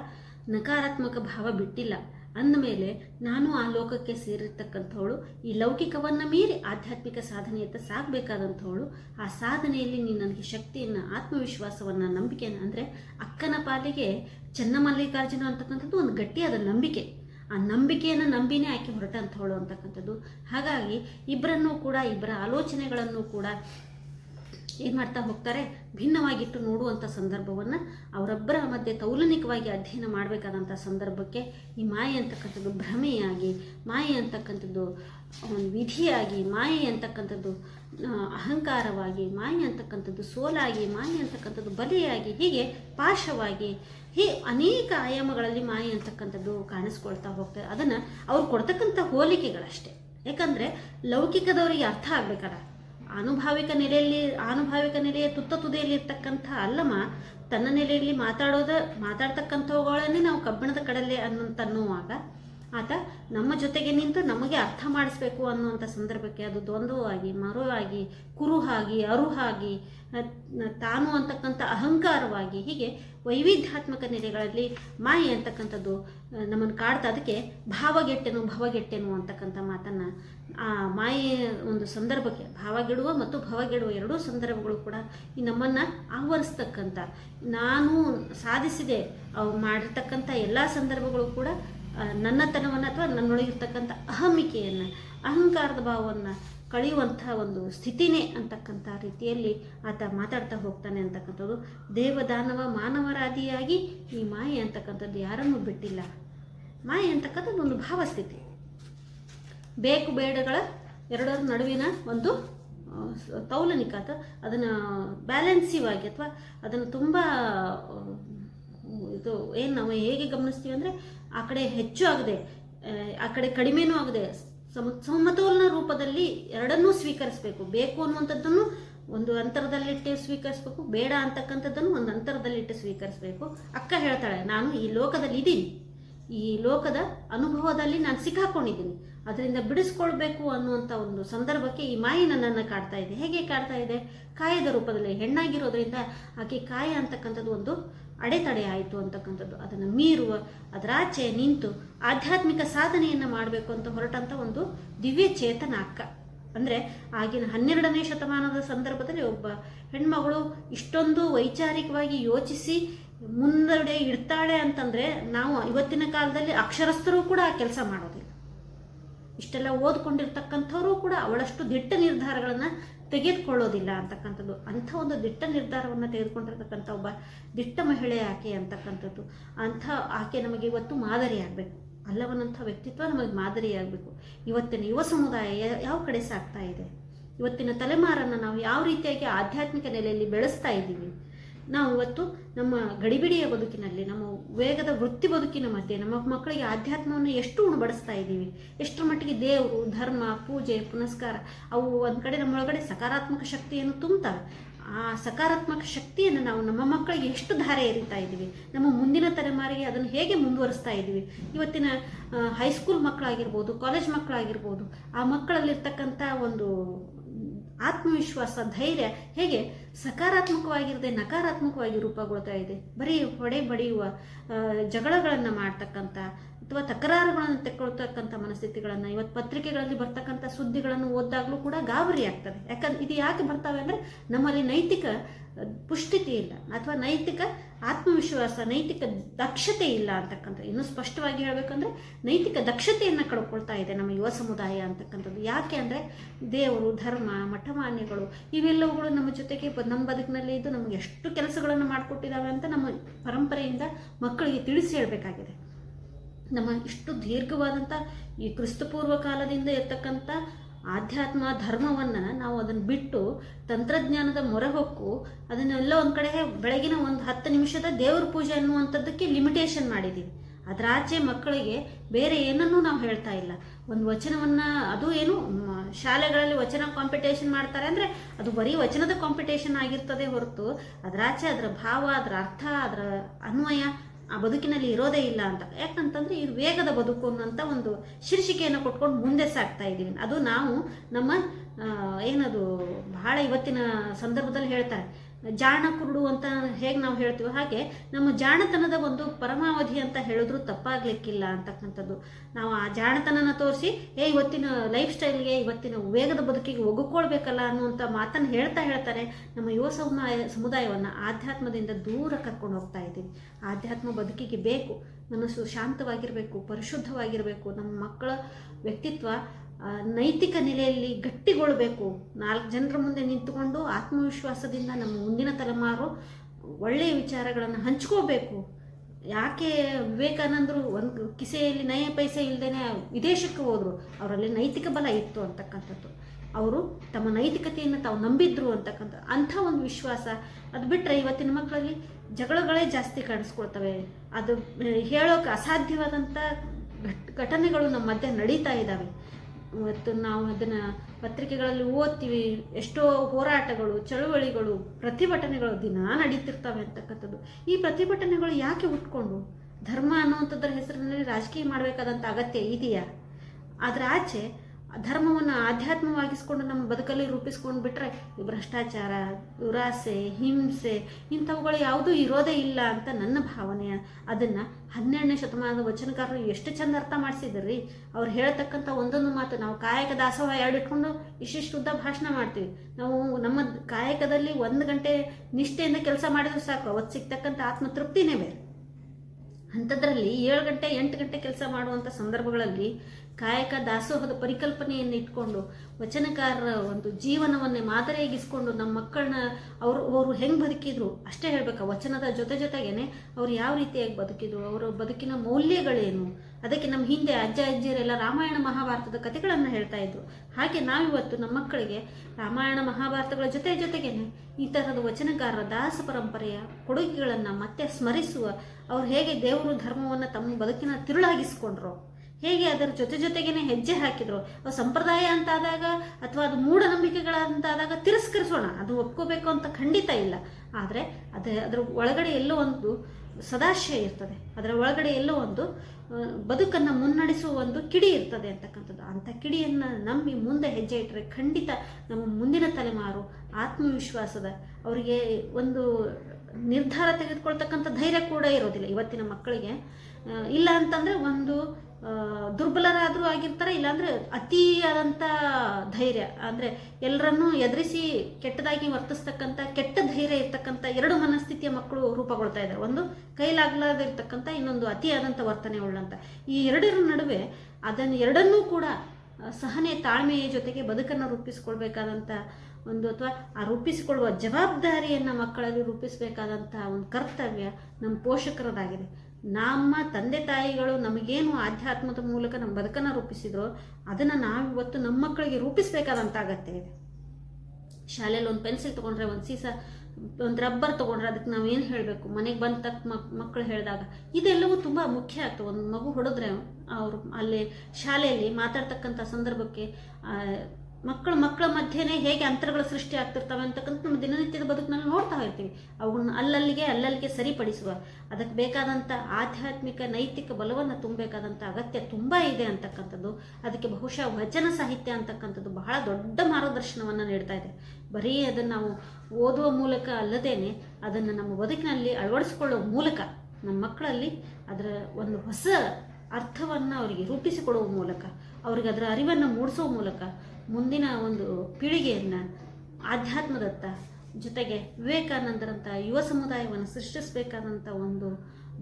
ನಕಾರಾತ್ಮಕ ಭಾವ ಬಿಟ್ಟಿಲ್ಲ. ಅಂದಮೇಲೆ ನಾನು ಆ ಲೋಕಕ್ಕೆ ಸೇರಿರ್ತಕ್ಕಂಥವಳು, ಈ ಲೌಕಿಕವನ್ನು ಮೀರಿ ಆಧ್ಯಾತ್ಮಿಕ ಸಾಧನೆಯತ್ತ ಸಾಗಬೇಕಾದಂಥವಳು, ಆ ಸಾಧನೆಯಲ್ಲಿ ನೀನು ನನಗೆ ಶಕ್ತಿಯನ್ನು, ಆತ್ಮವಿಶ್ವಾಸವನ್ನು, ನಂಬಿಕೆಯನ್ನು, ಅಂದರೆ ಅಕ್ಕನ ಪಾಲಿಗೆ ಚೆನ್ನಮಲ್ಲಿಕಾರ್ಜುನ ಅಂತಕ್ಕಂಥದ್ದು ಒಂದು ಗಟ್ಟಿಯಾದ ನಂಬಿಕೆ. ಆ ನಂಬಿಕೆಯನ್ನು ನಂಬಿನೇ ಆಕೆ ಹೊರಟಂಥವಳು ಅಂತಕ್ಕಂಥದ್ದು. ಹಾಗಾಗಿ ಇಬ್ಬರನ್ನೂ ಕೂಡ ಇಬ್ಬರ ಆಲೋಚನೆಗಳನ್ನು ಕೂಡ ಏನು ಮಾಡ್ತಾ ಹೋಗ್ತಾರೆ? ಭಿನ್ನವಾಗಿಟ್ಟು ನೋಡುವಂಥ ಸಂದರ್ಭವನ್ನು ಅವರೊಬ್ಬರ ಮಧ್ಯೆ ತೌಲನಿಕವಾಗಿ ಅಧ್ಯಯನ ಮಾಡಬೇಕಾದಂಥ ಸಂದರ್ಭಕ್ಕೆ ಈ ಮಾಯೆ ಅಂತಕ್ಕಂಥದ್ದು ಭ್ರಮೆಯಾಗಿ, ಮಾಯೆ ಅಂತಕ್ಕಂಥದ್ದು ಒಂದು ವಿಧಿಯಾಗಿ, ಮಾಯೆ ಅಂತಕ್ಕಂಥದ್ದು ಅಹಂಕಾರವಾಗಿ, ಮಾಯೆ ಅಂತಕ್ಕಂಥದ್ದು ಸೋಲಾಗಿ, ಮಾಯೆ ಅಂತಕ್ಕಂಥದ್ದು ಬಲೆಯಾಗಿ, ಹೀಗೆ ಪಾಶವಾಗಿ ಹೀ, ಅನೇಕ ಆಯಾಮಗಳಲ್ಲಿ ಮಾಯೆ ಅಂತಕ್ಕಂಥದ್ದು ಕಾಣಿಸ್ಕೊಳ್ತಾ ಹೋಗ್ತಾರೆ ಅದನ್ನು ಅವ್ರು ಕೊಡ್ತಕ್ಕಂಥ ಹೋಲಿಕೆಗಳಷ್ಟೇ. ಯಾಕಂದರೆ ಲೌಕಿಕದವರಿಗೆ ಅರ್ಥ ಆಗ್ಬೇಕಲ್ಲ. ಆನುಭಾವಿಕ ನೆಲೆಯಲ್ಲಿ, ಆನುಭಾವಿಕ ನೆಲೆಯ ತುತ್ತ ತುದಿಯಲ್ಲಿ ಇರ್ತಕ್ಕಂಥ ಅಲ್ಲಮ್ಮ ತನ್ನ ನೆಲೆಯಲ್ಲಿ ಮಾತಾಡೋದ, ಮಾತಾಡ್ತಕ್ಕಂಥವುಗಳನ್ನೇ ನಾವು ಕಬ್ಬಿಣದ ಕಡಲೆ ಅನ್ನುವಂತ ಅನ್ನುವಾಗ ಆತ ನಮ್ಮ ಜೊತೆಗೆ ನಿಂತು ನಮಗೆ ಅರ್ಥ ಮಾಡಿಸ್ಬೇಕು ಅನ್ನುವಂಥ ಸಂದರ್ಭಕ್ಕೆ ಅದು ದ್ವಂದ್ವವಾಗಿ, ಮರುವಾಗಿ, ಕುರುಹಾಗಿ, ಅರುಹಾಗಿ ತಾನು ಅಂತಕ್ಕಂಥ ಅಹಂಕಾರವಾಗಿ, ಹೀಗೆ ವೈವಿಧ್ಯಾತ್ಮಕ ನೆಲೆಗಳಲ್ಲಿ ಮಾಯೆ ಅಂತಕ್ಕಂಥದ್ದು ನಮ್ಮನ್ನು ಕಾಡ್ತಾ, ಅದಕ್ಕೆ ಭಾವಗೆಟ್ಟೆನು, ಭವಗೆಟ್ಟೆನು ಅಂತಕ್ಕಂಥ ಮಾತನ್ನು ಆ ಮಾಯೆಯ ಒಂದು ಸಂದರ್ಭಕ್ಕೆ, ಭಾವಗೆಡುವ ಮತ್ತು ಭವಗೆಡುವ ಎರಡೂ ಸಂದರ್ಭಗಳು ಕೂಡ ಈ ನಮ್ಮನ್ನು ಆವರಿಸ್ತಕ್ಕಂಥ. ನಾನು ಸಾಧಿಸಿದೆ, ಅವು ಮಾಡಿರ್ತಕ್ಕಂಥ ಎಲ್ಲ ಸಂದರ್ಭಗಳು ಕೂಡ ನನ್ನತನವನ್ನು ಅಥವಾ ನನ್ನೊಳಗಿರ್ತಕ್ಕಂಥ ಅಹಮಿಕೆಯನ್ನು, ಅಹಂಕಾರದ ಭಾವವನ್ನು ಕಳೆಯುವಂಥ ಒಂದು ಸ್ಥಿತಿನೇ ಅಂತಕ್ಕಂಥ ರೀತಿಯಲ್ಲಿ ಆತ ಮಾತಾಡ್ತಾ ಹೋಗ್ತಾನೆ ಅಂತಕ್ಕಂಥದ್ದು. ದೇವದಾನವ ಮಾನವರಾದಿಯಾಗಿ ಈ ಮಾಯೆ ಅಂತಕ್ಕಂಥದ್ದು ಯಾರನ್ನೂ ಬಿಟ್ಟಿಲ್ಲ. ಮಾಯೆ ಅಂತಕ್ಕಂಥದ್ದು ಒಂದು ಭಾವಸ್ಥಿತಿ. ಬೇಕು ಬೇಡಗಳ ಎರಡರ ನಡುವಿನ ಒಂದು ತೌಲನಿಕ ಅಥವಾ ಅದನ್ನು ಬ್ಯಾಲೆನ್ಸಿವ್ ಆಗಿ ಅಥವಾ ಅದನ್ನು ತುಂಬ ಇದು ಏನು ನಾವು ಹೇಗೆ ಗಮನಿಸ್ತೀವಿ ಅಂದರೆ ಆ ಕಡೆ ಹೆಚ್ಚು ಆಗದೆ ಆ, ಕಡೆ ಕಡಿಮೆನೂ ಆಗದೆ. ಸಮ ಸಮತೋಲನ ರೂಪದಲ್ಲಿ ಎರಡನ್ನೂ ಸ್ವೀಕರಿಸಬೇಕು. ಬೇಕು ಅನ್ನುವಂಥದ್ದನ್ನು ಒಂದು ಅಂತರದಲ್ಲಿಟ್ಟು ಸ್ವೀಕರಿಸಬೇಕು ಬೇಡ ಅಂತಕ್ಕಂಥದ್ದನ್ನು ಒಂದು ಅಂತರದಲ್ಲಿಟ್ಟು ಸ್ವೀಕರಿಸಬೇಕು. ಅಕ್ಕ ಹೇಳ್ತಾಳೆ ನಾನು ಈ ಲೋಕದಲ್ಲಿ ಇದ್ದೀನಿ. ಈ ಲೋಕದ ಅನುಭವದಲ್ಲಿ ನಾನು ಸಿಕ್ಕಾಕೊಂಡಿದ್ದೀನಿ. ಅದರಿಂದ ಬಿಡಿಸ್ಕೊಳ್ಬೇಕು ಅನ್ನುವಂಥ ಒಂದು ಸಂದರ್ಭಕ್ಕೆ ಈ ಮಾಯಿ ನನ್ನನ್ನು ಕಾಡ್ತಾ ಇದೆ. ಹೇಗೆ ಕಾಡ್ತಾ ಇದೆ? ಕಾಯದ ರೂಪದಲ್ಲಿ ಹೆಣ್ಣಾಗಿರೋದ್ರಿಂದ ಆಕೆ ಕಾಯ ಅಂತಕ್ಕಂಥದ್ದು ಒಂದು ಅಡೆತಡೆ ಆಯಿತು ಅಂತಕ್ಕಂಥದ್ದು. ಅದನ್ನು ಮೀರುವ ಅದರಾಚೆ ನಿಂತು ಆಧ್ಯಾತ್ಮಿಕ ಸಾಧನೆಯನ್ನು ಮಾಡಬೇಕು ಅಂತ ಹೊರಟಂಥ ಒಂದು ದಿವ್ಯ ಚೇತನ ಅಕ್ಕ. ಅಂದರೆ ಆಗಿನ ಹನ್ನೆರಡನೇ ಶತಮಾನದ ಸಂದರ್ಭದಲ್ಲಿ ಒಬ್ಬ ಹೆಣ್ಮಗಳು ಇಷ್ಟೊಂದು ವೈಚಾರಿಕವಾಗಿ ಯೋಚಿಸಿ ಮುಂದಡೆ ಇಡ್ತಾಳೆ ಅಂತಂದರೆ ನಾವು ಇವತ್ತಿನ ಕಾಲದಲ್ಲಿ ಅಕ್ಷರಸ್ಥರು ಕೂಡ ಆ ಕೆಲಸ ಮಾಡೋದಿಲ್ಲ. ಇಷ್ಟೆಲ್ಲ ಓದ್ಕೊಂಡಿರ್ತಕ್ಕಂಥವರು ಕೂಡ ಅವಳಷ್ಟು ದಿಟ್ಟ ನಿರ್ಧಾರಗಳನ್ನು ತೆಗೆದುಕೊಳ್ಳೋದಿಲ್ಲ ಅಂತಕ್ಕಂಥದ್ದು. ಅಂಥ ಒಂದು ದಿಟ್ಟ ನಿರ್ಧಾರವನ್ನು ತೆಗೆದುಕೊಂಡಿರ್ತಕ್ಕಂಥ ಒಬ್ಬ ದಿಟ್ಟ ಮಹಿಳೆ ಆಕೆ ಅಂತಕ್ಕಂಥದ್ದು. ಅಂಥ ಆಕೆ ನಮಗೆ ಇವತ್ತು ಮಾದರಿಯಾಗಬೇಕು ಅಲ್ಲವನ್ನಂಥ ವ್ಯಕ್ತಿತ್ವ ನಮಗೆ ಮಾದರಿಯಾಗಬೇಕು ಇವತ್ತಿನ ಯುವ ಸಮುದಾಯ ಯಾವ ಕಡೆ ಸಾಗ್ತಾ ಇದೆ? ಇವತ್ತಿನ ತಲೆಮಾರನ್ನು ನಾವು ಯಾವ ರೀತಿಯಾಗಿ ಆಧ್ಯಾತ್ಮಿಕ ನೆಲೆಯಲ್ಲಿ ಬೆಳೆಸ್ತಾ ಇದ್ದೀವಿ? ನಾವು ಇವತ್ತು ನಮ್ಮ ಗಡಿಬಿಡಿಯ ಬದುಕಿನಲ್ಲಿ, ನಮ್ಮ ವೇಗದ ವೃತ್ತಿ ಬದುಕಿನ ಮಧ್ಯೆ, ನಮ್ಮ ಮಕ್ಕಳಿಗೆ ಆಧ್ಯಾತ್ಮವನ್ನು ಎಷ್ಟು ಉಣಬಡಿಸ್ತಾ ಇದ್ದೀವಿ, ಎಷ್ಟರ ಮಟ್ಟಿಗೆ ದೇವರು, ಧರ್ಮ, ಪೂಜೆ, ಪುನಸ್ಕಾರ, ಅವು ಒಂದು ಕಡೆ ನಮ್ಮೊಳಗಡೆ ಸಕಾರಾತ್ಮಕ ಶಕ್ತಿಯನ್ನು ತುಂಬುತ್ತವೆ. ಆ ಸಕಾರಾತ್ಮಕ ಶಕ್ತಿಯನ್ನು ನಾವು ನಮ್ಮ ಮಕ್ಕಳಿಗೆ ಎಷ್ಟು ಧಾರೆ ಎರಿತಾ ಇದ್ದೀವಿ, ನಮ್ಮ ಮುಂದಿನ ತಲೆಮಾರಿಗೆ ಅದನ್ನು ಹೇಗೆ ಮುಂದುವರಿಸ್ತಾ ಇದ್ದೀವಿ. ಇವತ್ತಿನ ಹೈಸ್ಕೂಲ್ ಮಕ್ಕಳಾಗಿರ್ಬೋದು ಕಾಲೇಜ್ ಮಕ್ಕಳಾಗಿರ್ಬೋದು, ಆ ಮಕ್ಕಳಲ್ಲಿರ್ತಕ್ಕಂಥ ಒಂದು ಆತ್ಮವಿಶ್ವಾಸ, ಧೈರ್ಯ ಹೇಗೆ ಸಕಾರಾತ್ಮಕವಾಗಿರದೆ ನಕಾರಾತ್ಮಕವಾಗಿ ರೂಪುಗೊಳ್ತಾ ಇದೆ. ಬರೀ ಹೊಡೆ ಬಡಿಯುವ ಜಗಳಗಳನ್ನು ಮಾಡ್ತಕ್ಕಂಥ ಅಥವಾ ತಕರಾರುಗಳನ್ನು ತೆಕ್ಕೊಳ್ತಕ್ಕಂಥ ಮನಸ್ಥಿತಿಗಳನ್ನು ಇವತ್ತು ಪತ್ರಿಕೆಗಳಲ್ಲಿ ಬರ್ತಕ್ಕಂಥ ಸುದ್ದಿಗಳನ್ನು ಓದ್ದಾಗಲೂ ಕೂಡ ಗಾಬರಿ ಆಗ್ತದೆ. ಯಾಕಂದ್ರೆ ಇದು ಯಾಕೆ ಬರ್ತವೆ ಅಂದರೆ ನಮ್ಮಲ್ಲಿ ನೈತಿಕ ಪುಷ್ಟಿತಿ ಇಲ್ಲ ಅಥವಾ ನೈತಿಕ ಆತ್ಮವಿಶ್ವಾಸ, ನೈತಿಕ ದಕ್ಷತೆ ಇಲ್ಲ ಅಂತಕ್ಕಂಥ ಇನ್ನೂ ಸ್ಪಷ್ಟವಾಗಿ ಹೇಳಬೇಕಂದ್ರೆ ನೈತಿಕ ದಕ್ಷತೆಯನ್ನು ಕಳ್ಕೊಳ್ತಾ ಇದೆ ನಮ್ಮ ಯುವ ಸಮುದಾಯ ಅಂತಕ್ಕಂಥದ್ದು. ಯಾಕೆ ಅಂದರೆ ದೇವರು, ಧರ್ಮ, ಮಠಮಾನ್ಯಗಳು ಇವೆಲ್ಲವುಗಳು ನಮ್ಮ ಜೊತೆಗೆ ನಮ್ಮ ಬದುಕಿನಲ್ಲಿ ಇದ್ದು ನಮಗೆ ಎಷ್ಟು ಕೆಲಸಗಳನ್ನು ಮಾಡಿಕೊಟ್ಟಿದ್ದಾವೆ ಅಂತ ನಮ್ಮ ಪರಂಪರೆಯಿಂದ ಮಕ್ಕಳಿಗೆ ತಿಳಿಸಿ ಹೇಳಬೇಕಾಗಿದೆ. ನಮ್ಮ ಇಷ್ಟು ದೀರ್ಘವಾದಂಥ ಈ ಕ್ರಿಸ್ತಪೂರ್ವ ಕಾಲದಿಂದ ಇರ್ತಕ್ಕಂಥ ಆಧ್ಯಾತ್ಮ ಧರ್ಮವನ್ನು ನಾವು ಅದನ್ನು ಬಿಟ್ಟು ತಂತ್ರಜ್ಞಾನದ ಮೊರೆ ಹೊಕ್ಕು ಅದನ್ನೆಲ್ಲ ಒಂದು ಕಡೆ ಬೆಳಗಿನ ಒಂದು ಹತ್ತು ನಿಮಿಷದ ದೇವ್ರ ಪೂಜೆ ಅನ್ನುವಂಥದ್ದಕ್ಕೆ ಲಿಮಿಟೇಷನ್ ಮಾಡಿದ್ದೀವಿ. ಅದರಾಚೆ ಮಕ್ಕಳಿಗೆ ಬೇರೆ ಏನನ್ನೂ ನಾವು ಹೇಳ್ತಾ ಇಲ್ಲ. ಒಂದು ವಚನವನ್ನು, ಅದು ಏನು ಶಾಲೆಗಳಲ್ಲಿ ವಚನ ಕಾಂಪಿಟೇಷನ್ ಮಾಡ್ತಾರೆ ಅಂದರೆ ಅದು ಬರೀ ವಚನದ ಕಾಂಪಿಟೇಷನ್ ಆಗಿರ್ತದೆ ಹೊರತು ಅದರಾಚೆ ಅದರ ಭಾವ, ಅದರ ಅರ್ಥ, ಅದರ ಅನ್ವಯ ಆ ಬದುಕಿನಲ್ಲಿ ಇರೋದೇ ಇಲ್ಲ ಅಂತ. ಯಾಕಂತಂದ್ರೆ ಇದು ವೇಗದ ಬದುಕು ಅನ್ನೋಂಥ ಒಂದು ಶೀರ್ಷಿಕೆಯನ್ನು ಕೊಟ್ಕೊಂಡು ಮುಂದೆ ಸಾಗ್ತಾ ಇದ್ದೀವಿ. ಅದು ನಾವು ನಮ್ಮ ಏನದು, ಬಹಳ ಇವತ್ತಿನ ಸಂದರ್ಭದಲ್ಲಿ ಹೇಳ್ತಾರೆ. ಜಾಣ ಕುರುಡು ಅಂತ ಹೇಗೆ ನಾವು ಹೇಳ್ತೀವೋ ಹಾಗೆ ನಮ್ಮ ಜಾಣತನದ ಒಂದು ಪರಮಾವಧಿ ಅಂತ ಹೇಳಿದ್ರು ತಪ್ಪಾಗ್ಲಿಕ್ಕಿಲ್ಲ ಅಂತಕ್ಕಂಥದ್ದು. ನಾವು ಆ ಜಾಣತನನ ತೋರಿಸಿ, ಏ, ಇವತ್ತಿನ ಲೈಫ್ ಸ್ಟೈಲ್ಗೆ ಇವತ್ತಿನ ವೇಗದ ಬದುಕಿಗೆ ಒಗ್ಗಿಕೊಳ್ಬೇಕಲ್ಲ ಅನ್ನುವಂಥ ಮಾತನ್ನು ಹೇಳ್ತಾ ಹೇಳ್ತಾರೆ ನಮ್ಮ ಯುವ ಸಮುದಾಯ, ಸಮುದಾಯವನ್ನು ಆಧ್ಯಾತ್ಮದಿಂದ ದೂರ ಕರ್ಕೊಂಡು ಹೋಗ್ತಾ ಇದ್ದೀವಿ. ಆಧ್ಯಾತ್ಮ ಬದುಕಿಗೆ ಬೇಕು, ಮನಸ್ಸು ಶಾಂತವಾಗಿರಬೇಕು, ಪರಿಶುದ್ಧವಾಗಿರಬೇಕು. ನಮ್ಮ ಮಕ್ಕಳ ವ್ಯಕ್ತಿತ್ವ ನೈತಿಕ ನೆಲೆಯಲ್ಲಿ ಗಟ್ಟಿಗೊಳ್ಬೇಕು. ನಾಲ್ಕು ಜನರ ಮುಂದೆ ನಿಂತುಕೊಂಡು ಆತ್ಮವಿಶ್ವಾಸದಿಂದ ನಮ್ಮ ಮುಂದಿನ ತಲೆಮಾರು ಒಳ್ಳೆಯ ವಿಚಾರಗಳನ್ನು ಹಂಚ್ಕೋಬೇಕು. ಯಾಕೆ ವಿವೇಕಾನಂದರು ಒಂದು ಕಿಸೆಯಲ್ಲಿ ನಯ ಪೈಸೆ ಇಲ್ಲದೇನೆ ವಿದೇಶಕ್ಕೆ ಹೋದರು, ಅವರಲ್ಲಿ ನೈತಿಕ ಬಲ ಇತ್ತು ಅಂತಕ್ಕಂಥದ್ದು. ಅವರು ತಮ್ಮ ನೈತಿಕತೆಯನ್ನು ತಾವು ನಂಬಿದ್ರು ಅಂತಕ್ಕಂಥ, ಅಂಥ ಒಂದು ವಿಶ್ವಾಸ. ಅದು ಬಿಟ್ಟರೆ ಇವತ್ತಿನ ಮಕ್ಕಳಲ್ಲಿ ಜಗಳಗಳೇ ಜಾಸ್ತಿ ಕಾಣಿಸ್ಕೊಳ್ತವೆ. ಅದು ಹೇಳೋಕೆ ಅಸಾಧ್ಯವಾದಂಥ ಘಟ್, ಘಟನೆಗಳು ನಮ್ಮ ಮಧ್ಯೆ ನಡೀತಾ ಇದ್ದಾವೆ. ಇವತ್ತು ನಾವು ಅದನ್ನು ಪತ್ರಿಕೆಗಳಲ್ಲಿ ಓದ್ತೀವಿ. ಎಷ್ಟೋ ಹೋರಾಟಗಳು, ಚಳುವಳಿಗಳು, ಪ್ರತಿಭಟನೆಗಳು ದಿನಾ ನಡೀತಿರ್ತವೆ ಅಂತಕ್ಕಂಥದ್ದು. ಈ ಪ್ರತಿಭಟನೆಗಳು ಯಾಕೆ ಹುಟ್ಕೊಂಡು ಧರ್ಮ ಅನ್ನುವಂಥದ್ರ ಹೆಸರಿನಲ್ಲಿ ರಾಜಕೀಯ ಮಾಡಬೇಕಾದಂಥ ಅಗತ್ಯ ಇದೆಯಾ? ಅದರ ಆಚೆ ಧರ್ಮವನ್ನು ಆಧ್ಯಾತ್ಮವಾಗಿಸ್ಕೊಂಡು ನಮ್ಮ ಬದುಕಲ್ಲಿ ರೂಪಿಸ್ಕೊಂಡು ಬಿಟ್ರೆ ಭ್ರಷ್ಟಾಚಾರ, ದುರಾಸೆ, ಹಿಂಸೆ, ಇಂಥವುಗಳು ಯಾವುದೂ ಇರೋದೇ ಇಲ್ಲ ಅಂತ ನನ್ನ ಭಾವನೆ. ಅದನ್ನು ಹನ್ನೆರಡನೇ ಶತಮಾನದ ವಚನಕಾರರು ಎಷ್ಟು ಚಂದ ಅರ್ಥ ಮಾಡಿಸಿದ್ರಿ ಅವ್ರು ಹೇಳ್ತಕ್ಕಂಥ ಒಂದೊಂದು ಮಾತು ನಾವು ಕಾಯಕ ದಾಸೋಹ ಎರಡಿಟ್ಕೊಂಡು ಇಷ್ಟಿಷ್ಟು ಉದ್ದ ಭಾಷಣ ಮಾಡ್ತೀವಿ. ನಾವು ನಮ್ಮ ಕಾಯಕದಲ್ಲಿ ಒಂದು ಗಂಟೆ ನಿಷ್ಠೆಯಿಂದ ಕೆಲಸ ಮಾಡಿದ್ರು ಸಾಕು. ಅವತ್ತು ಸಿಗ್ತಕ್ಕಂಥ ಆತ್ಮತೃಪ್ತಿನೇ ಬೇರೆ. ಅಂಥದ್ರಲ್ಲಿ ಏಳು ಗಂಟೆ, ಎಂಟು ಗಂಟೆ ಕೆಲಸ ಮಾಡುವಂಥ ಸಂದರ್ಭಗಳಲ್ಲಿ ಕಾಯಕ ದಾಸೋಹದ ಪರಿಕಲ್ಪನೆಯನ್ನು ಇಟ್ಕೊಂಡು ವಚನಕಾರರ ಒಂದು ಜೀವನವನ್ನೇ ಮಾದರಿಯಾಗಿಸ್ಕೊಂಡು ನಮ್ಮ ಮಕ್ಕಳನ್ನ ಅವರು ಅವರು ಹೆಂಗೆ ಬದುಕಿದ್ರು ಅಷ್ಟೇ ಹೇಳ್ಬೇಕು, ವಚನದ ಜೊತೆ ಜೊತೆಗೇನೆ ಅವ್ರು ಯಾವ ರೀತಿಯಾಗಿ ಬದುಕಿದ್ರು, ಅವರ ಬದುಕಿನ ಮೌಲ್ಯಗಳೇನು ಅದಕ್ಕೆ ನಮ್ಮ ಹಿಂದೆ ಅಜ್ಜ ಅಜ್ಜಿಯರೆಲ್ಲ ರಾಮಾಯಣ ಮಹಾಭಾರತದ ಕಥೆಗಳನ್ನು ಹೇಳ್ತಾ ಇದ್ರು. ಹಾಗೆ ನಾವಿವತ್ತು ನಮ್ಮ ಮಕ್ಕಳಿಗೆ ರಾಮಾಯಣ ಮಹಾಭಾರತಗಳ ಜೊತೆ ಜೊತೆಗೇನೆ ಈ ತರಹದ ವಚನಕಾರರ ದಾಸ ಪರಂಪರೆಯ ಕೊಡುಗೆಗಳನ್ನು ಮತ್ತೆ ಸ್ಮರಿಸುವ ಅವ್ರು ಹೇಗೆ ದೇವರು ಧರ್ಮವನ್ನು ತಮ್ಮ ಬದುಕಿನ ತಿರುಳಾಗಿಸ್ಕೊಂಡ್ರು ಹೇಗೆ ಅದರ ಜೊತೆ ಜೊತೆಗೇನೆ ಹೆಜ್ಜೆ ಹಾಕಿದ್ರು ಅವು ಸಂಪ್ರದಾಯ ಅಂತಾದಾಗ ಅಥವಾ ಅದು ಮೂಢನಂಬಿಕೆಗಳಂತಾದಾಗ ತಿರಸ್ಕರಿಸೋಣ ಅದು ಒಪ್ಕೋಬೇಕು ಅಂತ ಖಂಡಿತ ಇಲ್ಲ. ಆದರೆ ಅದೇ ಅದರ ಒಳಗಡೆ ಎಲ್ಲೋ ಒಂದು ಸದಾಶಯ ಇರ್ತದೆ. ಅದರ ಒಳಗಡೆ ಎಲ್ಲೋ ಒಂದು ಆ, ಬದುಕನ್ನು ಮುನ್ನಡೆಸುವ ಒಂದು ಕಿಡಿ ಇರ್ತದೆ ಅಂತಕ್ಕಂಥದ್ದು. ಅಂಥ ಕಿಡಿಯನ್ನು ನಂಬಿ ಮುಂದೆ ಹೆಜ್ಜೆ ಇಟ್ಟರೆ ಖಂಡಿತ ನಮ್ಮ ಮುಂದಿನ ತಲೆಮಾರು ಆತ್ಮವಿಶ್ವಾಸದ ಅವರಿಗೆ ಒಂದು ನಿರ್ಧಾರ ತೆಗೆದುಕೊಳ್ತಕ್ಕಂಥ ಧೈರ್ಯ ಕೂಡ ಇರೋದಿಲ್ಲ ಇವತ್ತಿನ ಮಕ್ಕಳಿಗೆ. ಇಲ್ಲ ಅಂತಂದರೆ ಒಂದು ದುರ್ಬಲರಾದರೂ ಆಗಿರ್ತಾರೆ, ಇಲ್ಲಾಂದ್ರೆ ಅತಿಯಾದಂಥ ಧೈರ್ಯ. ಅಂದರೆ ಎಲ್ಲರನ್ನೂ ಎದುರಿಸಿ ಕೆಟ್ಟದಾಗಿ ವರ್ತಿಸ್ತಕ್ಕಂಥ ಕೆಟ್ಟ ಧೈರ್ಯ ಇರ್ತಕ್ಕಂಥ ಎರಡು ಮನಸ್ಥಿತಿಯ ಮಕ್ಕಳು ರೂಪಗೊಳ್ತಾ ಇದ್ದಾರೆ. ಒಂದು ಕೈಲಾಗ್ಲಾದಿರ್ತಕ್ಕಂಥ ಇನ್ನೊಂದು ಅತಿಯಾದಂಥ ವರ್ತನೆ ಉಳ್ಳಂಥ ಈ ಎರಡರ ನಡುವೆ ಅದನ್ನು ಎರಡನ್ನೂ ಕೂಡ ಸಹನೆ ತಾಳ್ಮೆಯ ಜೊತೆಗೆ ಬದುಕನ್ನು ರೂಪಿಸ್ಕೊಳ್ಬೇಕಾದಂಥ ಒಂದು ಅಥವಾ ಆ ರೂಪಿಸಿಕೊಳ್ಳುವ ಜವಾಬ್ದಾರಿಯನ್ನು ಮಕ್ಕಳಲ್ಲಿ ರೂಪಿಸಬೇಕಾದಂಥ ಒಂದು ಕರ್ತವ್ಯ ನಮ್ಮ ಪೋಷಕರದಾಗಿದೆ. ನಮ್ಮ ತಂದೆ ತಾಯಿಗಳು ನಮಗೇನು ಆಧ್ಯಾತ್ಮದ ಮೂಲಕ ನಮ್ಮ ಬದುಕನ್ನು ರೂಪಿಸಿದ್ರು ಅದನ್ನು ನಾವಿವತ್ತು ನಮ್ಮ ಮಕ್ಕಳಿಗೆ ರೂಪಿಸಬೇಕಾದಂಥ ಅಗತ್ಯ ಇದೆ ಶಾಲೆಯಲ್ಲಿ ಒಂದು ಪೆನ್ಸಿಲ್ ತೊಗೊಂಡ್ರೆ ಒಂದು ಸೀಸ, ಒಂದು ರಬ್ಬರ್ ತೊಗೊಂಡ್ರೆ ಅದಕ್ಕೆ ನಾವು ಏನು ಹೇಳಬೇಕು? ಮನೆಗೆ ಬಂದ ತಕ್ಕ ಮಕ್ ಮಕ್ಕಳು ಹೇಳಿದಾಗ ಇದೆಲ್ಲವೂ ತುಂಬ ಮುಖ್ಯ ಆಗ್ತದೆ. ಒಂದು ಮಗು ಹೊಡೆದ್ರೆ ಅವರು ಅಲ್ಲಿ ಶಾಲೆಯಲ್ಲಿ ಮಾತಾಡ್ತಕ್ಕಂಥ ಸಂದರ್ಭಕ್ಕೆ ಮಕ್ಕಳು ಮಕ್ಕಳ ಮಧ್ಯೆನೇ ಹೇಗೆ ಅಂತರಗಳು ಸೃಷ್ಟಿ ಆಗ್ತಿರ್ತವೆ ಅಂತಕ್ಕಂಥ ನಮ್ಮ ದಿನನಿತ್ಯದ ಬದುಕಿನಲ್ಲಿ ನೋಡ್ತಾ ಇರ್ತೀವಿ. ಅವುಗಳನ್ನ ಅಲ್ಲಲ್ಲಿಗೆ ಅಲ್ಲಲ್ಲಿಗೆ ಸರಿಪಡಿಸುವ, ಅದಕ್ಕೆ ಬೇಕಾದಂಥ ಆಧ್ಯಾತ್ಮಿಕ, ನೈತಿಕ ಬಲವನ್ನು ತುಂಬಬೇಕಾದಂಥ ಅಗತ್ಯ ತುಂಬ ಇದೆ ಅಂತಕ್ಕಂಥದ್ದು. ಅದಕ್ಕೆ ಬಹುಶಃ ವಚನ ಸಾಹಿತ್ಯ ಅಂತಕ್ಕಂಥದ್ದು ಬಹಳ ದೊಡ್ಡ ಮಾರ್ಗದರ್ಶನವನ್ನು ನೀಡ್ತಾ ಇದೆ. ಬರೀ ಅದನ್ನು ನಾವು ಓದುವ ಮೂಲಕ ಅಲ್ಲದೇನೆ ಅದನ್ನು ನಮ್ಮ ಬದುಕಿನಲ್ಲಿ ಅಳವಡಿಸಿಕೊಳ್ಳುವ ಮೂಲಕ ನಮ್ಮ ಮಕ್ಕಳಲ್ಲಿ ಅದರ ಒಂದು ಹೊಸ ಅರ್ಥವನ್ನು ಅವರಿಗೆ ರೂಪಿಸಿಕೊಡುವ ಮೂಲಕ, ಅವ್ರಿಗೆ ಅದರ ಅರಿವನ್ನು ಮೂಡಿಸುವ ಮೂಲಕ ಮುಂದಿನ ಒಂದು ಪೀಳಿಗೆಯನ್ನು ಆಧ್ಯಾತ್ಮದತ್ತ ಜೊತೆಗೆ ವಿವೇಕಾನಂದರಂಥ ಯುವ ಸಮುದಾಯವನ್ನು ಸೃಷ್ಟಿಸಬೇಕಾದಂಥ ಒಂದು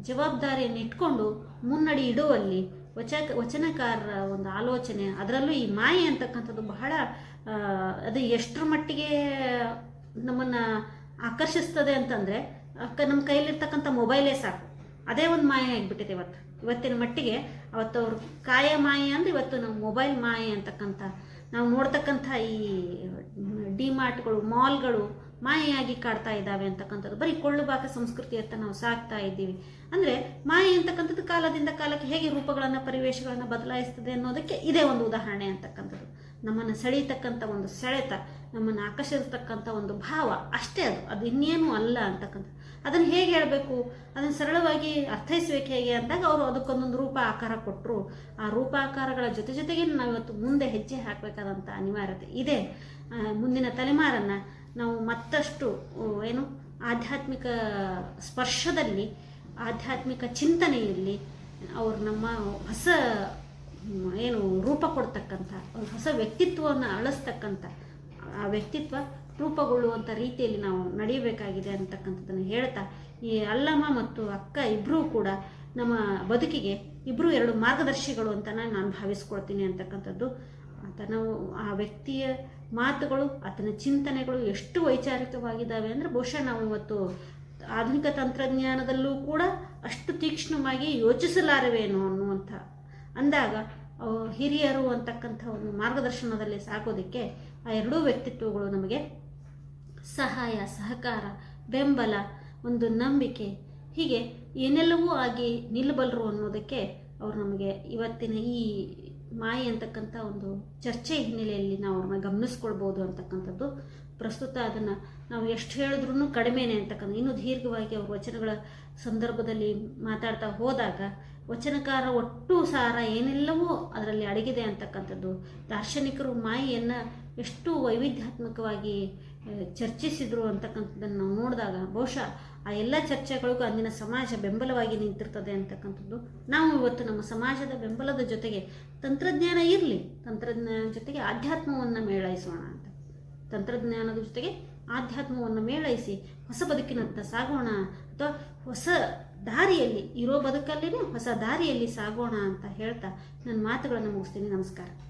ಜವಾಬ್ದಾರಿಯನ್ನು ಇಟ್ಕೊಂಡು ಮುನ್ನಡಿ ಇಡುವಲ್ಲಿ ವಚ ವಚನಕಾರರ ಒಂದು ಆಲೋಚನೆ, ಅದರಲ್ಲೂ ಈ ಮಾಯೆ ಅಂತಕ್ಕಂಥದ್ದು ಬಹಳ ಅದು ಎಷ್ಟರ ಮಟ್ಟಿಗೆ ನಮ್ಮನ್ನು ಆಕರ್ಷಿಸ್ತದೆ ಅಂತಂದರೆ, ಅಕ್ಕ ನಮ್ಮ ಕೈಲಿರ್ತಕ್ಕಂಥ ಮೊಬೈಲೇ ಸಾಕು. ಅದೇ ಒಂದು ಮಾಯೆ ಆಗಿಬಿಟ್ಟಿದೆ ಇವತ್ತು. ಇವತ್ತಿನ ಮಟ್ಟಿಗೆ ಅವತ್ತು ಅವ್ರ ಕಾಯ ಮಾಯೆ ಅಂದರೆ ಇವತ್ತು ನಮ್ಮ ಮೊಬೈಲ್ ಮಾಯೆ ಅಂತಕ್ಕಂಥ ನಾವು ನೋಡ್ತಕ್ಕಂಥ ಈ ಡಿಮಾರ್ಟ್ಗಳು, ಮಾಲ್ಗಳು ಮಾಯೆಯಾಗಿ ಕಾಡ್ತಾ ಇದ್ದಾವೆ ಅಂತಕ್ಕಂಥದ್ದು. ಬರೀ ಕೊಳ್ಳುಬಾಕ ಅಂತ ನಾವು ಸಾಕ್ತಾ ಇದ್ದೀವಿ. ಅಂದರೆ ಮಾಯೆ ಅಂತಕ್ಕಂಥದ್ದು ಕಾಲದಿಂದ ಕಾಲಕ್ಕೆ ಹೇಗೆ ರೂಪಗಳನ್ನು, ಪರಿವೇಶಗಳನ್ನು ಬದಲಾಯಿಸ್ತದೆ ಅನ್ನೋದಕ್ಕೆ ಇದೇ ಒಂದು ಉದಾಹರಣೆ ಅಂತಕ್ಕಂಥದ್ದು. ನಮ್ಮನ್ನು ಸೆಳೀತಕ್ಕಂಥ ಒಂದು ಸೆಳೆತ, ನಮ್ಮನ್ನು ಆಕರ್ಷಿಸತಕ್ಕಂಥ ಒಂದು ಭಾವ ಅಷ್ಟೇ ಅದು. ಅದು ಇನ್ನೇನು ಅಲ್ಲ ಅಂತಕ್ಕಂಥ ಅದನ್ನು ಹೇಗೆ ಹೇಳಬೇಕು? ಅದನ್ನು ಸರಳವಾಗಿ ಅರ್ಥೈಸ್ಬೇಕು ಹೇಗೆ ಅಂದಾಗ ಅವರು ಅದಕ್ಕೊಂದೊಂದು ರೂಪ ಆಕಾರ ಕೊಟ್ಟರು ಆ ರೂಪ ಆಕಾರಗಳ ಜೊತೆ ಜೊತೆಗೆ ನಾವು ಇವತ್ತು ಮುಂದೆ ಹೆಜ್ಜೆ ಹಾಕಬೇಕಾದಂಥ ಅನಿವಾರ್ಯತೆ ಇದೆ. ಮುಂದಿನ ತಲೆಮಾರನ್ನು ನಾವು ಮತ್ತಷ್ಟು ಏನು, ಆಧ್ಯಾತ್ಮಿಕ ಸ್ಪರ್ಶದಲ್ಲಿ, ಆಧ್ಯಾತ್ಮಿಕ ಚಿಂತನೆಯಲ್ಲಿ ಅವರು ನಮ್ಮ ಹೊಸ ಏನು ರೂಪ ಕೊಡ್ತಕ್ಕಂಥ ಹೊಸ ವ್ಯಕ್ತಿತ್ವವನ್ನು ಅಳಿಸ್ತಕ್ಕಂಥ, ಆ ವ್ಯಕ್ತಿತ್ವ ರೂಪುಗೊಳ್ಳುವಂಥ ರೀತಿಯಲ್ಲಿ ನಾವು ನಡೆಯಬೇಕಾಗಿದೆ ಅಂತಕ್ಕಂಥದ್ದನ್ನು ಹೇಳ್ತಾ, ಈ ಅಲ್ಲಮ್ಮ ಮತ್ತು ಅಕ್ಕ ಇಬ್ಬರೂ ಕೂಡ ನಮ್ಮ ಬದುಕಿಗೆ ಇಬ್ಬರು ಎರಡು ಮಾರ್ಗದರ್ಶಿಗಳು ಅಂತ ನಾನು ಭಾವಿಸ್ಕೊಳ್ತೀನಿ ಅಂತಕ್ಕಂಥದ್ದು ಆತನ ಆ ವ್ಯಕ್ತಿಯ ಮಾತುಗಳು, ಆತನ ಚಿಂತನೆಗಳು ಎಷ್ಟು ವೈಚಾರಿಕವಾಗಿದ್ದಾವೆ ಅಂದರೆ ಬಹುಶಃ ನಾವು ಇವತ್ತು ಆಧುನಿಕ ತಂತ್ರಜ್ಞಾನದಲ್ಲೂ ಕೂಡ ಅಷ್ಟು ತೀಕ್ಷ್ಣವಾಗಿ ಯೋಚಿಸಲಾರವೇನೋ ಅನ್ನುವಂಥ ಅಂದಾಗ ಹಿರಿಯರು ಅಂತಕ್ಕಂಥ ಒಂದು ಮಾರ್ಗದರ್ಶನದಲ್ಲಿ ಸಾಗೋದಕ್ಕೆ ಆ ಎರಡೂ ವ್ಯಕ್ತಿತ್ವಗಳು ನಮಗೆ ಸಹಾಯ, ಸಹಕಾರ, ಬೆಂಬಲ, ಒಂದು ನಂಬಿಕೆ, ಹೀಗೆ ಏನೆಲ್ಲವೂ ಆಗಿ ನಿಲ್ಲಬಲ್ಲರು ಅನ್ನೋದಕ್ಕೆ ಅವರು ನಮಗೆ ಇವತ್ತಿನ ಈ ಮಾಯೆ ಅಂತಕ್ಕಂಥ ಒಂದು ಚರ್ಚೆ ಹಿನ್ನೆಲೆಯಲ್ಲಿ ನಾವು ಅವ್ರನ್ನ ಗಮನಿಸ್ಕೊಳ್ಬೋದು ಅಂತಕ್ಕಂಥದ್ದು. ಪ್ರಸ್ತುತ ಅದನ್ನು ನಾವು ಎಷ್ಟು ಹೇಳಿದ್ರೂ ಕಡಿಮೆನೆ ಅಂತಕ್ಕಂಥ, ಇನ್ನೂ ದೀರ್ಘವಾಗಿ ಅವ್ರ ವಚನಗಳ ಸಂದರ್ಭದಲ್ಲಿ ಮಾತಾಡ್ತಾ ಹೋದಾಗ ವಚನಕಾರ ಒಟ್ಟು ಸಾರ ಏನೆಲ್ಲವೂ ಅದರಲ್ಲಿ ಅಡಗಿದೆ ಅಂತಕ್ಕಂಥದ್ದು. ದಾರ್ಶನಿಕರು ಮಾಯೆಯನ್ನು ಎಷ್ಟು ವೈವಿಧ್ಯಾತ್ಮಕವಾಗಿ ಚರ್ಚಿಸಿದರು ಅಂತಕ್ಕಂಥದ್ದನ್ನು ನಾವು ನೋಡಿದಾಗ ಬಹುಶಃ ಆ ಎಲ್ಲ ಚರ್ಚೆಗಳಿಗೂ ಅಂದಿನ ಸಮಾಜ ಬೆಂಬಲವಾಗಿ ನಿಂತಿರ್ತದೆ ಅಂತಕ್ಕಂಥದ್ದು. ನಾವು ಇವತ್ತು ನಮ್ಮ ಸಮಾಜದ ಬೆಂಬಲದ ಜೊತೆಗೆ ತಂತ್ರಜ್ಞಾನ ಇರಲಿ, ತಂತ್ರಜ್ಞಾನ ಜೊತೆಗೆ ಆಧ್ಯಾತ್ಮವನ್ನು ಮೇಳೈಸೋಣ ಅಂತ. ತಂತ್ರಜ್ಞಾನದ ಜೊತೆಗೆ ಆಧ್ಯಾತ್ಮವನ್ನು ಮೇಳೈಸಿ ಹೊಸ ಬದುಕಿನತ್ತ ಸಾಗೋಣ ಅಥವಾ ಹೊಸ ದಾರಿಯಲ್ಲಿ ಇರೋ ಬದುಕಲ್ಲಿನೇ ಹೊಸ ದಾರಿಯಲ್ಲಿ ಸಾಗೋಣ ಅಂತ ಹೇಳ್ತಾ ನನ್ನ ಮಾತುಗಳನ್ನು ಮುಗಿಸ್ತೀನಿ. ನಮಸ್ಕಾರ.